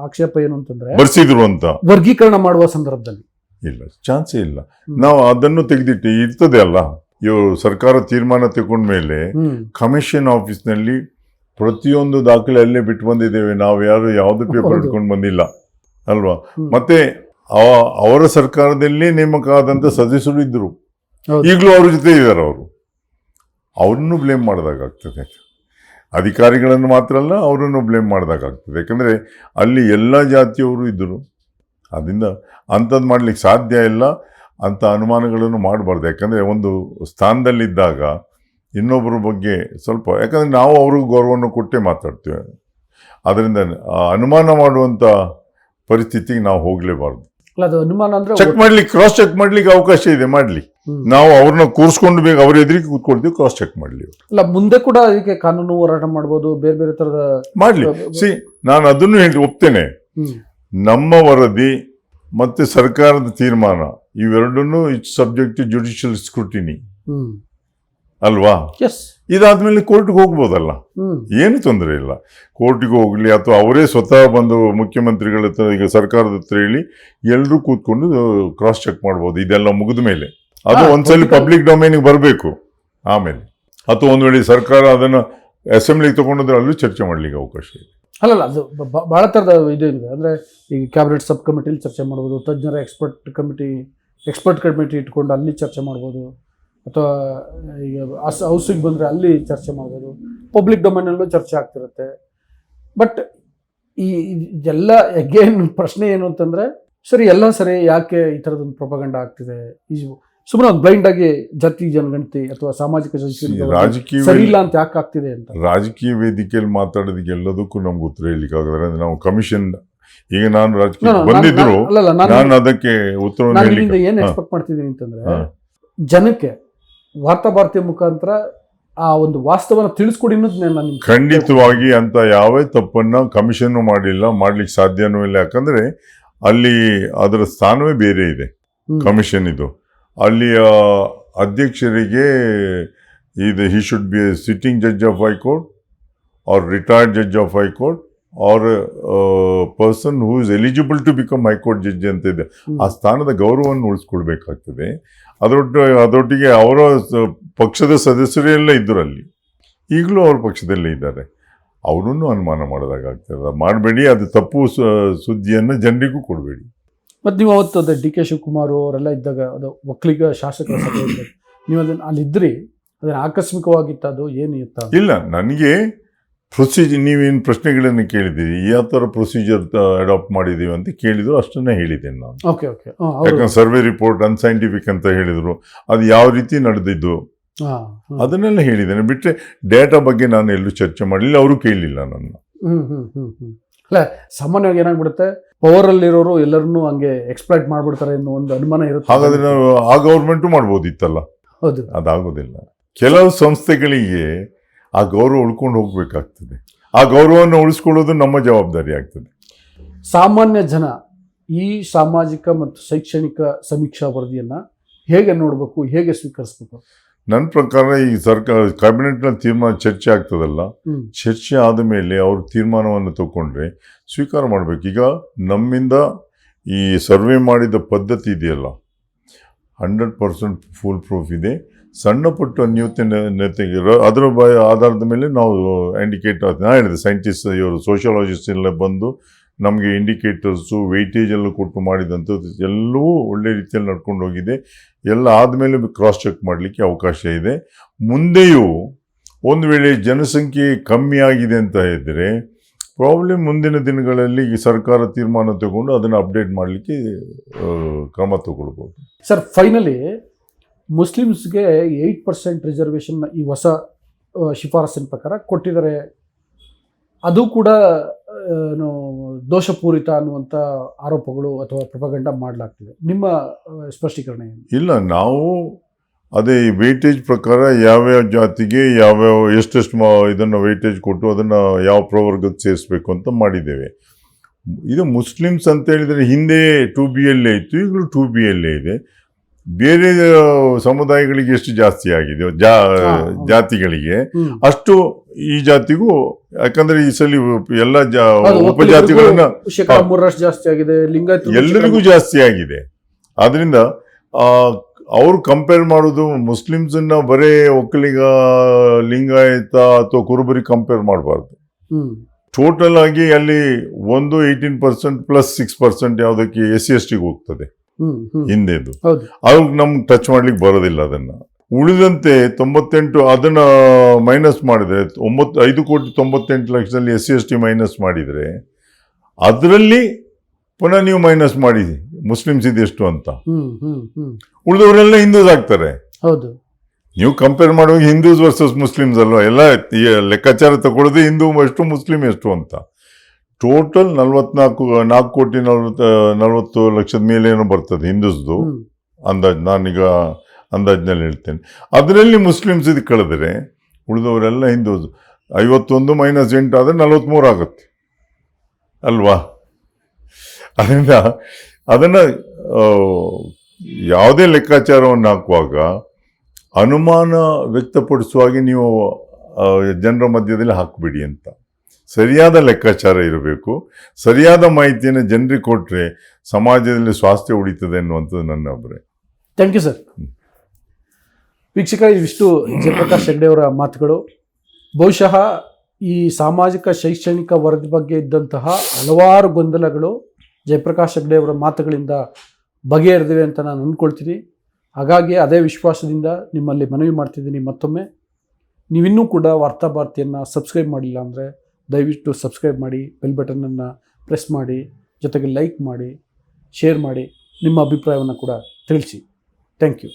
ಆಕ್ಷೇಪ ಏನು ಅಂತಂದ್ರೆ ಬರ್ಸಿದ್ರು ಅಂತ. ವರ್ಗೀಕರಣ ಮಾಡುವ ಸಂದರ್ಭದಲ್ಲಿ. ಇಲ್ಲ ಚಾನ್ಸೇ ಇಲ್ಲ. ನಾವು ಅದನ್ನು ತೆಗೆದಿಟ್ಟು ಇರ್ತದೆ ಅಲ್ಲ. ಇವರು ಸರ್ಕಾರ ತೀರ್ಮಾನ ತಗೊಂಡ್ಮೇಲೆ ಕಮಿಷನ್ ಆಫೀಸ್ನಲ್ಲಿ ಪ್ರತಿಯೊಂದು ದಾಖಲೆ ಅಲ್ಲೇ ಬಿಟ್ಟು ಬಂದಿದ್ದೇವೆ. ನಾವು ಯಾರು ಯಾವುದು ಪೇಪರ್ ಇಟ್ಕೊಂಡು ಬಂದಿಲ್ಲ. ಅಲ್ವಾ? ಮತ್ತೆ ಅವ- ಅವರ ಸರ್ಕಾರದಲ್ಲಿ ನೇಮಕ ಆದಂತ ಸದಸ್ಯರು ಇದ್ರು. ಈಗಲೂ ಅವ್ರ ಜೊತೆ ಇದ್ದಾರೆ ಅವರು. ಅವ್ರನ್ನು ಬ್ಲೇಮ್ ಮಾಡಿದಾಗ್ತದೆ ಅಧಿಕಾರಿಗಳನ್ನು ಮಾತ್ರ ಅಲ್ಲ ಅವರನ್ನು ಬ್ಲೇಮ್ ಮಾಡಿದಾಗ್ತದೆ ಯಾಕಂದ್ರೆ ಅಲ್ಲಿ ಎಲ್ಲ ಜಾತಿಯವರು ಇದ್ದರು ಅದರಿಂದ ಅಂಥದ್ದು ಮಾಡ್ಲಿಕ್ಕೆ ಸಾಧ್ಯ ಇಲ್ಲ. ಅಂತ ಅನುಮಾನಗಳನ್ನು ಮಾಡಬಾರ್ದು. ಯಾಕಂದರೆ ಒಂದು ಸ್ಥಾನದಲ್ಲಿದ್ದಾಗ ಇನ್ನೊಬ್ಬರ ಬಗ್ಗೆ ಸ್ವಲ್ಪ ಯಾಕಂದರೆ ನಾವು ಅವ್ರಿಗೆ ಗೌರವವನ್ನು ಕೊಟ್ಟೇ ಮಾತಾಡ್ತೇವೆ. ಅದರಿಂದ ಅನುಮಾನ ಮಾಡುವಂಥ ಪರಿಸ್ಥಿತಿಗೆ ನಾವು ಹೋಗಲೇಬಾರ್ದು. ಅನುಮಾನ ಅಂದ್ರೆ ಚೆಕ್ ಮಾಡ್ಲಿಕ್ಕೆ ಕ್ರಾಸ್ ಚೆಕ್ ಮಾಡ್ಲಿಕ್ಕೆ ಅವಕಾಶ ಇದೆ ಮಾಡಲಿ. ನಾವು ಅವ್ರನ್ನ ಕೂರಿಸ್ಕೊಂಡು ಬೇಕು ಅವ್ರ ಎದುರಿಗೆ ಕೂತ್ಕೊಳ್ತೀವಿ ಕ್ರಾಸ್ ಚೆಕ್ ಮಾಡಲಿ ಅಲ್ಲ ಮುಂದೆ ಕೂಡ ಅದಕ್ಕೆ ಕಾನೂನು ಹೋರಾಟ ಮಾಡ್ಬೋದು ಬೇರೆ ಬೇರೆ ತರದ ಮಾಡಲಿ. ಸಿ ನಾನು ಅದನ್ನು ಹೇಳಿ ಒಪ್ತೇನೆ. ನಮ್ಮ ವರದಿ ಮತ್ತೆ ಸರ್ಕಾರದ ತೀರ್ಮಾನ ಇವೆರಡನ್ನೂ it's subject to judicial scrutiny ಅಲ್ವಾ? ಎಸ್ ಇದಾದ್ಮೇಲೆ ಕೋರ್ಟ್ಗೆ ಹೋಗ್ಬೋದಲ್ಲ. ಏನು ತೊಂದರೆ ಇಲ್ಲ. ಕೋರ್ಟಿಗೆ ಹೋಗ್ಲಿ ಅಥವಾ ಅವರೇ ಸ್ವತಃ ಬಂದು ಮುಖ್ಯಮಂತ್ರಿಗಳ ಹತ್ರ ಈಗ ಸರ್ಕಾರದ ಹತ್ರ ಹೇಳಿ ಎಲ್ಲರೂ ಕೂತ್ಕೊಂಡು ಕ್ರಾಸ್ ಚೆಕ್ ಮಾಡ್ಬೋದು. ಇದೆಲ್ಲ ಮುಗಿದ ಮೇಲೆ. ಅದು ಒಂದ್ಸಲಿ ಪಬ್ಲಿಕ್ ಡೊಮೇನಿಗೆ ಬರಬೇಕು ಆಮೇಲೆ. ಅಥವಾ ಒಂದು ವೇಳೆ ಸರ್ಕಾರ ಅದನ್ನು ಅಸೆಂಬ್ಲಿಗೆ ತಗೊಂಡಿದ್ರೆ ಅಲ್ಲೂ ಚರ್ಚೆ ಮಾಡ್ಲಿಕ್ಕೆ ಅವಕಾಶ ಇದೆ ಅಲ್ಲಲ್ಲ ಅದು ಬಹಳ ಥರದ ಇದು ಇದೆ. ಅಂದರೆ ಈಗ ಕ್ಯಾಬಿನೆಟ್ ಸಬ್ ಕಮಿಟಿಲಿ ಚರ್ಚೆ ಮಾಡ್ಬೋದು ತಜ್ಞರ ಎಕ್ಸ್ಪರ್ಟ್ ಕಮಿಟಿ ಎಕ್ಸ್ಪರ್ಟ್ ಕಮಿಟಿ ಇಟ್ಕೊಂಡು ಅಲ್ಲಿ ಚರ್ಚೆ ಮಾಡ್ಬೋದು. ಅಥವಾ ಈಗ ಹಸ್ ಹೌಸಿಗೆ ಬಂದರೆ ಅಲ್ಲಿ ಚರ್ಚೆ ಮಾಡ್ಬೋದು ಪಬ್ಲಿಕ್ ಡೊಮೈನಲ್ಲೂ ಚರ್ಚೆ ಆಗ್ತಿರುತ್ತೆ. ಬಟ್ ಈ ಎಲ್ಲ ಅಗೇನ್ ಪ್ರಶ್ನೆ ಏನು ಅಂತಂದರೆ ಸರಿ ಎಲ್ಲ ಸರಿ ಯಾಕೆ ಈ ಥರದೊಂದು ಪ್ರೊಪಗಂಡ ಆಗ್ತಿದೆ? ಈ ಸುಮ್ಮನೆ ಒಂದು ಬ್ಲೈಂಡ್ ಆಗಿ ಜಾತಿ ಜನಗಣತಿ ಅಥವಾ ಸಾಮಾಜಿಕ ರಾಜಕೀಯ ಸರಿ ಇಲ್ಲ ಅಂತ ಯಾಕೆ ಆಗ್ತಿದೆ ಅಂತ? ರಾಜಕೀಯ ವೇದಿಕೆಯಲ್ಲಿ ಮಾತಾಡೋದಕ್ಕೆ ಎಲ್ಲದಕ್ಕೂ ನಮ್ಗೆ ಉತ್ತರ ಹೇಳಲಿಕ್ಕೆ ಆಗದ್ರೆ ಅಂದ್ರೆ ನಾವು ಕಮಿಷನ್ ಈಗ ನಾನು ರಾಜಕೀಯ ಬಂದಿದ್ರು ನಾನ್- ಅದಕ್ಕೆ ಉತ್ತರ ನಾನು ಏನು. ಎಕ್ಸ್ಪೆಕ್ಟ್ ಮಾಡ್ತಿದ್ದೀನಿ ಅಂತಂದ್ರೆ ಜನಕ್ಕೆ ವಾರ್ತಾ ಭಾರತಿ ಮುಖಾಂತರ ಆ ಒಂದು ವಾಸ್ತವನ ತಿಳಿಸ್ಕೊಡಿ ಖಂಡಿತವಾಗಿ ಅಂತ ಯಾವೇ ತಪ್ಪನ್ನ ಕಮಿಷನ್ ಮಾಡಿಲ್ಲ ಮಾಡ್ಲಿಕ್ಕೆ ಸಾಧ್ಯನೂ ಇಲ್ಲ. ಯಾಕಂದ್ರೆ ಅಲ್ಲಿ ಅದರ ಸ್ಥಾನವೇ ಬೇರೆ ಇದೆ. ಕಮಿಷನ್ ಇದು. ಅಲ್ಲಿಯ ಅಧ್ಯಕ್ಷರಿಗೆ ಇದು he should be sitting judge of high court or retired judge of high court or person who is eligible to become high court judge ಅಂತ ಇದೆ ಆ ಸ್ಥಾನದ ಗೌರವವನ್ನು ಉಳಿಸ್ಕೊಳ್ಬೇಕಾಗ್ತದೆ ಅದರೊಟ್ಟು ಅದರೊಟ್ಟಿಗೆ ಅವರ ಪಕ್ಷದ ಸದಸ್ಯರೇ ಎಲ್ಲ ಇದ್ದರು ಅಲ್ಲಿ ಈಗಲೂ ಅವ್ರ ಪಕ್ಷದಲ್ಲೇ ಇದ್ದಾರೆ. ಅವರನ್ನು ಅನುಮಾನ ಮಾಡಿದಾಗ್ತದೆ ಮಾಡಬೇಡಿ ಅದು ತಪ್ಪು ಸ- ಸುದ್ದಿಯನ್ನು ಜನರಿಗೂ ಕೊಡಬೇಡಿ. ಮತ್ತು ನೀವು ಅವತ್ತು ಅದೇ ಡಿ ಕೆ ಶಿವಕುಮಾರ್ ಅವರೆಲ್ಲ ಇದ್ದಾಗ ಅದು ಒಕ್ಕಲಿಗ ಶಾಸಕರ ಸಭೆ ನೀವು ಅದನ್ನು ಅಲ್ಲಿ ಅದನ್ನು ಅದನ್ನ ಆಕಸ್ಮಿಕವಾಗಿತ್ತು ಅದು ಏನು ಇತ್ತ? ಇಲ್ಲ ನನಗೆ ಪ್ರೊಸೀಜರ್ ನೀವೇನು ಪ್ರಶ್ನೆಗಳನ್ನು ಕೇಳಿದ್ದೀರಿ? ಯಾವ ಥರ ಪ್ರೊಸೀಜರ್ ಅಡಾಪ್ಟ್ ಮಾಡಿದ್ದೀವಿ ಅಂತ ಕೇಳಿದ್ರು ಅಷ್ಟನ್ನೇ ಹೇಳಿದ್ದೇನೆ ನಾನು. Okay okay. ಯಾಕಂದ್ರೆ ಸರ್ವೆ ರಿಪೋರ್ಟ್ ಅನ್ಸೈಂಟಿಫಿಕ್ ಅಂತ ಹೇಳಿದರು ಅದು ಯಾವ ರೀತಿ ನಡೆದಿದ್ದು ಅದನ್ನೆಲ್ಲ ಹೇಳಿದ್ದೇನೆ. ಬಿಟ್ಟರೆ ಡೇಟಾ ಬಗ್ಗೆ ನಾನು ಎಲ್ಲೂ ಚರ್ಚೆ ಮಾಡಲಿಲ್ಲ ಅವರು ಕೇಳಲಿಲ್ಲ ನನ್ನ. ಹ್ಞೂ ಹ್ಞೂ ಹ್ಞೂ ಹ್ಞೂ ಅಲ್ಲ ಸಾಮಾನ್ಯವಾಗಿ ಏನಾಗ್ಬಿಡುತ್ತೆ ಪವರಲ್ಲಿರೋರು ಎಲ್ಲರನ್ನೂ ಹಂಗೆ ಎಕ್ಸ್ಪ್ಲೈಟ್ ಮಾಡಿಬಿಡ್ತಾರೆ ಅನ್ನೋ ಒಂದು ಅನುಮಾನ ಇರುತ್ತೆ. ಹಾಗಾದ್ರೆ ನಾವು ಆ ಗೌರ್ಮೆಂಟು ಮಾಡ್ಬೋದಿತ್ತಲ್ಲ? ಹೌದು. ಅದಾಗೋದಿಲ್ಲ. ಕೆಲವು ಸಂಸ್ಥೆಗಳಿಗೆ ಆ ಗೌರವ ಉಳ್ಕೊಂಡು ಹೋಗಬೇಕಾಗ್ತದೆ. ಆ ಗೌರವವನ್ನು ಉಳಿಸ್ಕೊಳ್ಳೋದು ನಮ್ಮ ಜವಾಬ್ದಾರಿ ಆಗ್ತದೆ. ಸಾಮಾನ್ಯ ಜನ ಈ ಸಾಮಾಜಿಕ ಮತ್ತು ಶೈಕ್ಷಣಿಕ ಸಮೀಕ್ಷಾ ವರದಿಯನ್ನು ಹೇಗೆ ನೋಡಬೇಕು ಹೇಗೆ ಸ್ವೀಕರಿಸಬೇಕು? ನನ್ನ ಪ್ರಕಾರ ಈ ಸರ್ಕಾರ ಕ್ಯಾಬಿನೆಟ್ನಲ್ಲಿ ತೀರ್ಮಾನ ಚರ್ಚೆ ಆಗ್ತದಲ್ಲ. ಚರ್ಚೆ ಆದ ಮೇಲೆ ಅವರು ತೀರ್ಮಾನವನ್ನು ತಗೊಂಡ್ರೆ ಸ್ವೀಕಾರ ಮಾಡಬೇಕು. ಈಗ ನಮ್ಮಿಂದ ಈ ಸರ್ವೆ ಮಾಡಿದ ಪದ್ಧತಿ ಇದೆಯಲ್ಲ ಹಂಡ್ರೆಡ್ ಪರ್ಸೆಂಟ್ ಫುಲ್ ಪ್ರೂಫ್ ಇದೆ. ಸಣ್ಣ ಪುಟ್ಟ ನ್ಯೂನತೆಗೆ ಅದರ ಬ ಆಧಾರದ ಮೇಲೆ ನಾವು ಇಂಡಿಕೇಟ್ ನಾನು ಹೇಳಿದೆ ಸೈಂಟಿಸ್ಟ್ ಇವರು ಸೋಷಿಯಾಲಜಿಸ್ಟ್ ಎಲ್ಲ ಬಂದು ನಮಗೆ ಇಂಡಿಕೇಟರ್ಸು ವೆಯ್ಟೇಜ್ ಎಲ್ಲ ಕೊಟ್ಟು ಮಾಡಿದಂಥದ್ದು ಎಲ್ಲವೂ ಒಳ್ಳೆ ರೀತಿಯಲ್ಲಿ ನಡ್ಕೊಂಡು ಹೋಗಿದೆ. ಎಲ್ಲ ಆದಮೇಲೆ ಕ್ರಾಸ್ ಚೆಕ್ ಮಾಡಲಿಕ್ಕೆ ಅವಕಾಶ ಇದೆ. ಮುಂದೆಯೂ ಒಂದು ವೇಳೆ ಜನಸಂಖ್ಯೆ ಕಮ್ಮಿ ಆಗಿದೆ ಅಂತ ಇದ್ದರೆ ಪ್ರಾಬ್ಲಮ್ ಮುಂದಿನ ದಿನಗಳಲ್ಲಿ ಈ ಸರ್ಕಾರ ತೀರ್ಮಾನ ತಗೊಂಡು ಅದನ್ನು ಅಪ್ಡೇಟ್ ಮಾಡಲಿಕ್ಕೆ ಕ್ರಮ ತಗೊಳ್ಬೋದು ಸರ್ ಫೈನಲಿ ಮುಸ್ಲಿಮ್ಸ್ಗೆ ಏಯ್ಟ್ ಪರ್ಸೆಂಟ್ ರಿಸರ್ವೇಷನ್ ಈ ಹೊಸ ಶಿಫಾರಸಿನ ಪ್ರಕಾರ ಕೊಟ್ಟಿದ್ದಾರೆ. ಅದು ಕೂಡ ಏನು, ದೋಷಪೂರಿತ ಅನ್ನುವಂಥ ಆರೋಪಗಳು ಅಥವಾ ಪ್ರಪಗಂಡ ಮಾಡಲಾಗ್ತಿದೆ. ನಿಮ್ಮ ಸ್ಪಷ್ಟೀಕರಣ ಏನು? ಇಲ್ಲ, ನಾವು ಅದೇ ಈ ವೇಟೇಜ್ ಪ್ರಕಾರ ಯಾವ್ಯಾವ ಜಾತಿಗೆ ಯಾವ್ಯಾವ, ಎಷ್ಟೆಷ್ಟು ಮಾ, ಇದನ್ನು ವೇಟೇಜ್ ಕೊಟ್ಟು ಅದನ್ನು ಯಾವ ಪ್ರವರ್ಗಕ್ಕೆ ಸೇರಿಸ್ಬೇಕು ಅಂತ ಮಾಡಿದ್ದೇವೆ. ಇದು ಮುಸ್ಲಿಮ್ಸ್ ಅಂತ ಹೇಳಿದರೆ ಹಿಂದೆ ಟು ಬಿ ಇತ್ತು, ಈಗಲೂ ಟು ಬಿ ಇದೆ. ಬೇರೆ ಸಮುದಾಯಗಳಿಗೆ ಎಷ್ಟು ಜಾಸ್ತಿ ಆಗಿದೆ? ಜಾ. ಜಾತಿಗಳಿಗೆ. ಅಷ್ಟು ಈ ಜಾತಿಗೂ ಯಾಕಂದ್ರೆ ಈ ಸಲ ಎಲ್ಲ ಉಪಜಾತಿಗಳನ್ನ ಜಾಸ್ತಿ ಆಗಿದೆ ಎಲ್ಲರಿಗೂ ಜಾಸ್ತಿ ಆಗಿದೆ. ಆದ್ರಿಂದ ಆ, ಅವ್ರು ಕಂಪೇರ್ ಮಾಡೋದು ಮುಸ್ಲಿಮ್ಸನ್ನ ಬರೇ ಒಕ್ಕಲಿಗ ಲಿಂಗಾಯತ ಅಥವಾ ಕುರುಬರಿ ಕಂಪೇರ್ ಮಾಡಬಾರ್ದು. ಟೋಟಲ್ ಆಗಿ ಅಲ್ಲಿ ಒಂದು eighteen percent plus six percent ಯಾವುದಕ್ಕೆ ಎಸ್ ಸಿ ಎಸ್ ಟಿಗೆ ಹೋಗ್ತದೆ. ಹಿಂದೆದು ಹೌದು ಅವಾಗ ನಮ್ಗೆ ಟಚ್ ಮಾಡ್ಲಿಕ್ಕೆ ಬರೋದಿಲ್ಲ ಅದನ್ನ. ಉಳಿದಂತೆ ತೊಂಬತ್ತೆಂಟು ಅದನ್ನ ಮೈನಸ್ ಮಾಡಿದ್ರೆ ಒಂಬತ್ತು ಐದು ಕೋಟಿ ತೊಂಬತ್ತೆಂಟು ಲಕ್ಷದಲ್ಲಿ S C S T minus ಮಾಡಿದರೆ ಅದರಲ್ಲಿ ಪುನಃ ನೀವು ಮೈನಸ್ ಮಾಡಿ ಮುಸ್ಲಿಮ್ಸ್ ಇದೆಷ್ಟು ಅಂತ. ಉಳಿದವರೆಲ್ಲ ಹಿಂದೂಸ್ ಆಗ್ತಾರೆ. ಹೌದು. ನೀವು ಕಂಪೇರ್ ಮಾಡುವಾಗ ಹಿಂದೂಸ್ ವರ್ಸಸ್ ಮುಸ್ಲಿಮ್ಸ್ ಅಲ್ವಾ? ಎಲ್ಲ ಲೆಕ್ಕಾಚಾರ ತಗೊಳ್ಳೋದು ಹಿಂದೂ ಎಷ್ಟು ಮುಸ್ಲಿಂ ಎಷ್ಟು ಅಂತ. ಟೋಟಲ್ ನಲ್ವತ್ನಾಲ್ಕು ನಾಲ್ಕು ಕೋಟಿ ನಲ್ವತ್ತು ನಲ್ವತ್ತು ಲಕ್ಷದ ಏನೋ ಬರ್ತದೆ ಹಿಂದೂಸ್ದು. ಅಂದಾಜು ನಾನೀಗ ಅಂದಾಜಿನಲ್ಲಿ ಹೇಳ್ತೇನೆ. ಅದರಲ್ಲಿ ಮುಸ್ಲಿಮ್ಸ್ ಇದು ಕಳೆದರೆ ಉಳಿದವರೆಲ್ಲ ಹಿಂದೂಸ್ ಐವತ್ತೊಂದು ಮೈನಸ್ ಎಂಟು ಆದರೆ ನಲವತ್ತ್ಮೂರು ಆಗುತ್ತೆ. ಅಲ್ವಾ? ಅದರಿಂದ ಅದನ್ನು ಯಾವುದೇ ಲೆಕ್ಕಾಚಾರವನ್ನು ಹಾಕುವಾಗ ಅನುಮಾನ ವ್ಯಕ್ತಪಡಿಸುವಾಗೆ ನೀವು ಜನರ ಮಧ್ಯದಲ್ಲಿ ಹಾಕಿಬಿಡಿ ಅಂತ. ಸರಿಯಾದ ಲೆಕ್ಕಾಚಾರ ಇರಬೇಕು. ಸರಿಯಾದ ಮಾಹಿತಿಯನ್ನು ಜನರಿಗೆ ಕೊಟ್ಟರೆ ಸಮಾಜದಲ್ಲಿ ಸ್ವಾಸ್ಥ್ಯ ಉಳಿತದೆ ಅನ್ನುವಂಥದ್ದು ನನ್ನ ಅಭಿಪ್ರಾಯ. ಥ್ಯಾಂಕ್ ಯು ಸರ್ ವೀಕ್ಷಕ ಇವಿಷ್ಟು ಜಯಪ್ರಕಾಶ್ ಹೆಗ್ಡೆ ಅವರ ಮಾತುಗಳು. ಬಹುಶಃ ಈ ಸಾಮಾಜಿಕ ಶೈಕ್ಷಣಿಕ ವರದಿ ಬಗ್ಗೆ ಇದ್ದಂತಹ ಹಲವಾರು ಗೊಂದಲಗಳು ಜಯಪ್ರಕಾಶ್ ಹೆಗ್ಡೆ ಅವರ ಮಾತುಗಳಿಂದ ಬಗೆಹರಿದಿವೆ ಅಂತ ನಾನು ಅಂದ್ಕೊಳ್ತೀನಿ. ಹಾಗಾಗಿ ಅದೇ ವಿಶ್ವಾಸದಿಂದ ನಿಮ್ಮಲ್ಲಿ ಮನವಿ ಮಾಡ್ತಿದ್ದೀನಿ ಮತ್ತೊಮ್ಮೆ. ನೀವಿನ್ನೂ ಕೂಡ ವಾರ್ತಾ ಭಾರತಿಯನ್ನು ಸಬ್ಸ್ಕ್ರೈಬ್ ಮಾಡಿಲ್ಲ ಅಂದರೆ ದಯವಿಟ್ಟು ಸಬ್ಸ್ಕ್ರೈಬ್ ಮಾಡಿ ಬೆಲ್ ಬಟನನ್ನು ಪ್ರೆಸ್ ಮಾಡಿ, ಜೊತೆಗೆ ಲೈಕ್ ಮಾಡಿ ಶೇರ್ ಮಾಡಿ, ನಿಮ್ಮ ಅಭಿಪ್ರಾಯವನ್ನು ಕೂಡ ತಿಳಿಸಿ. Thank you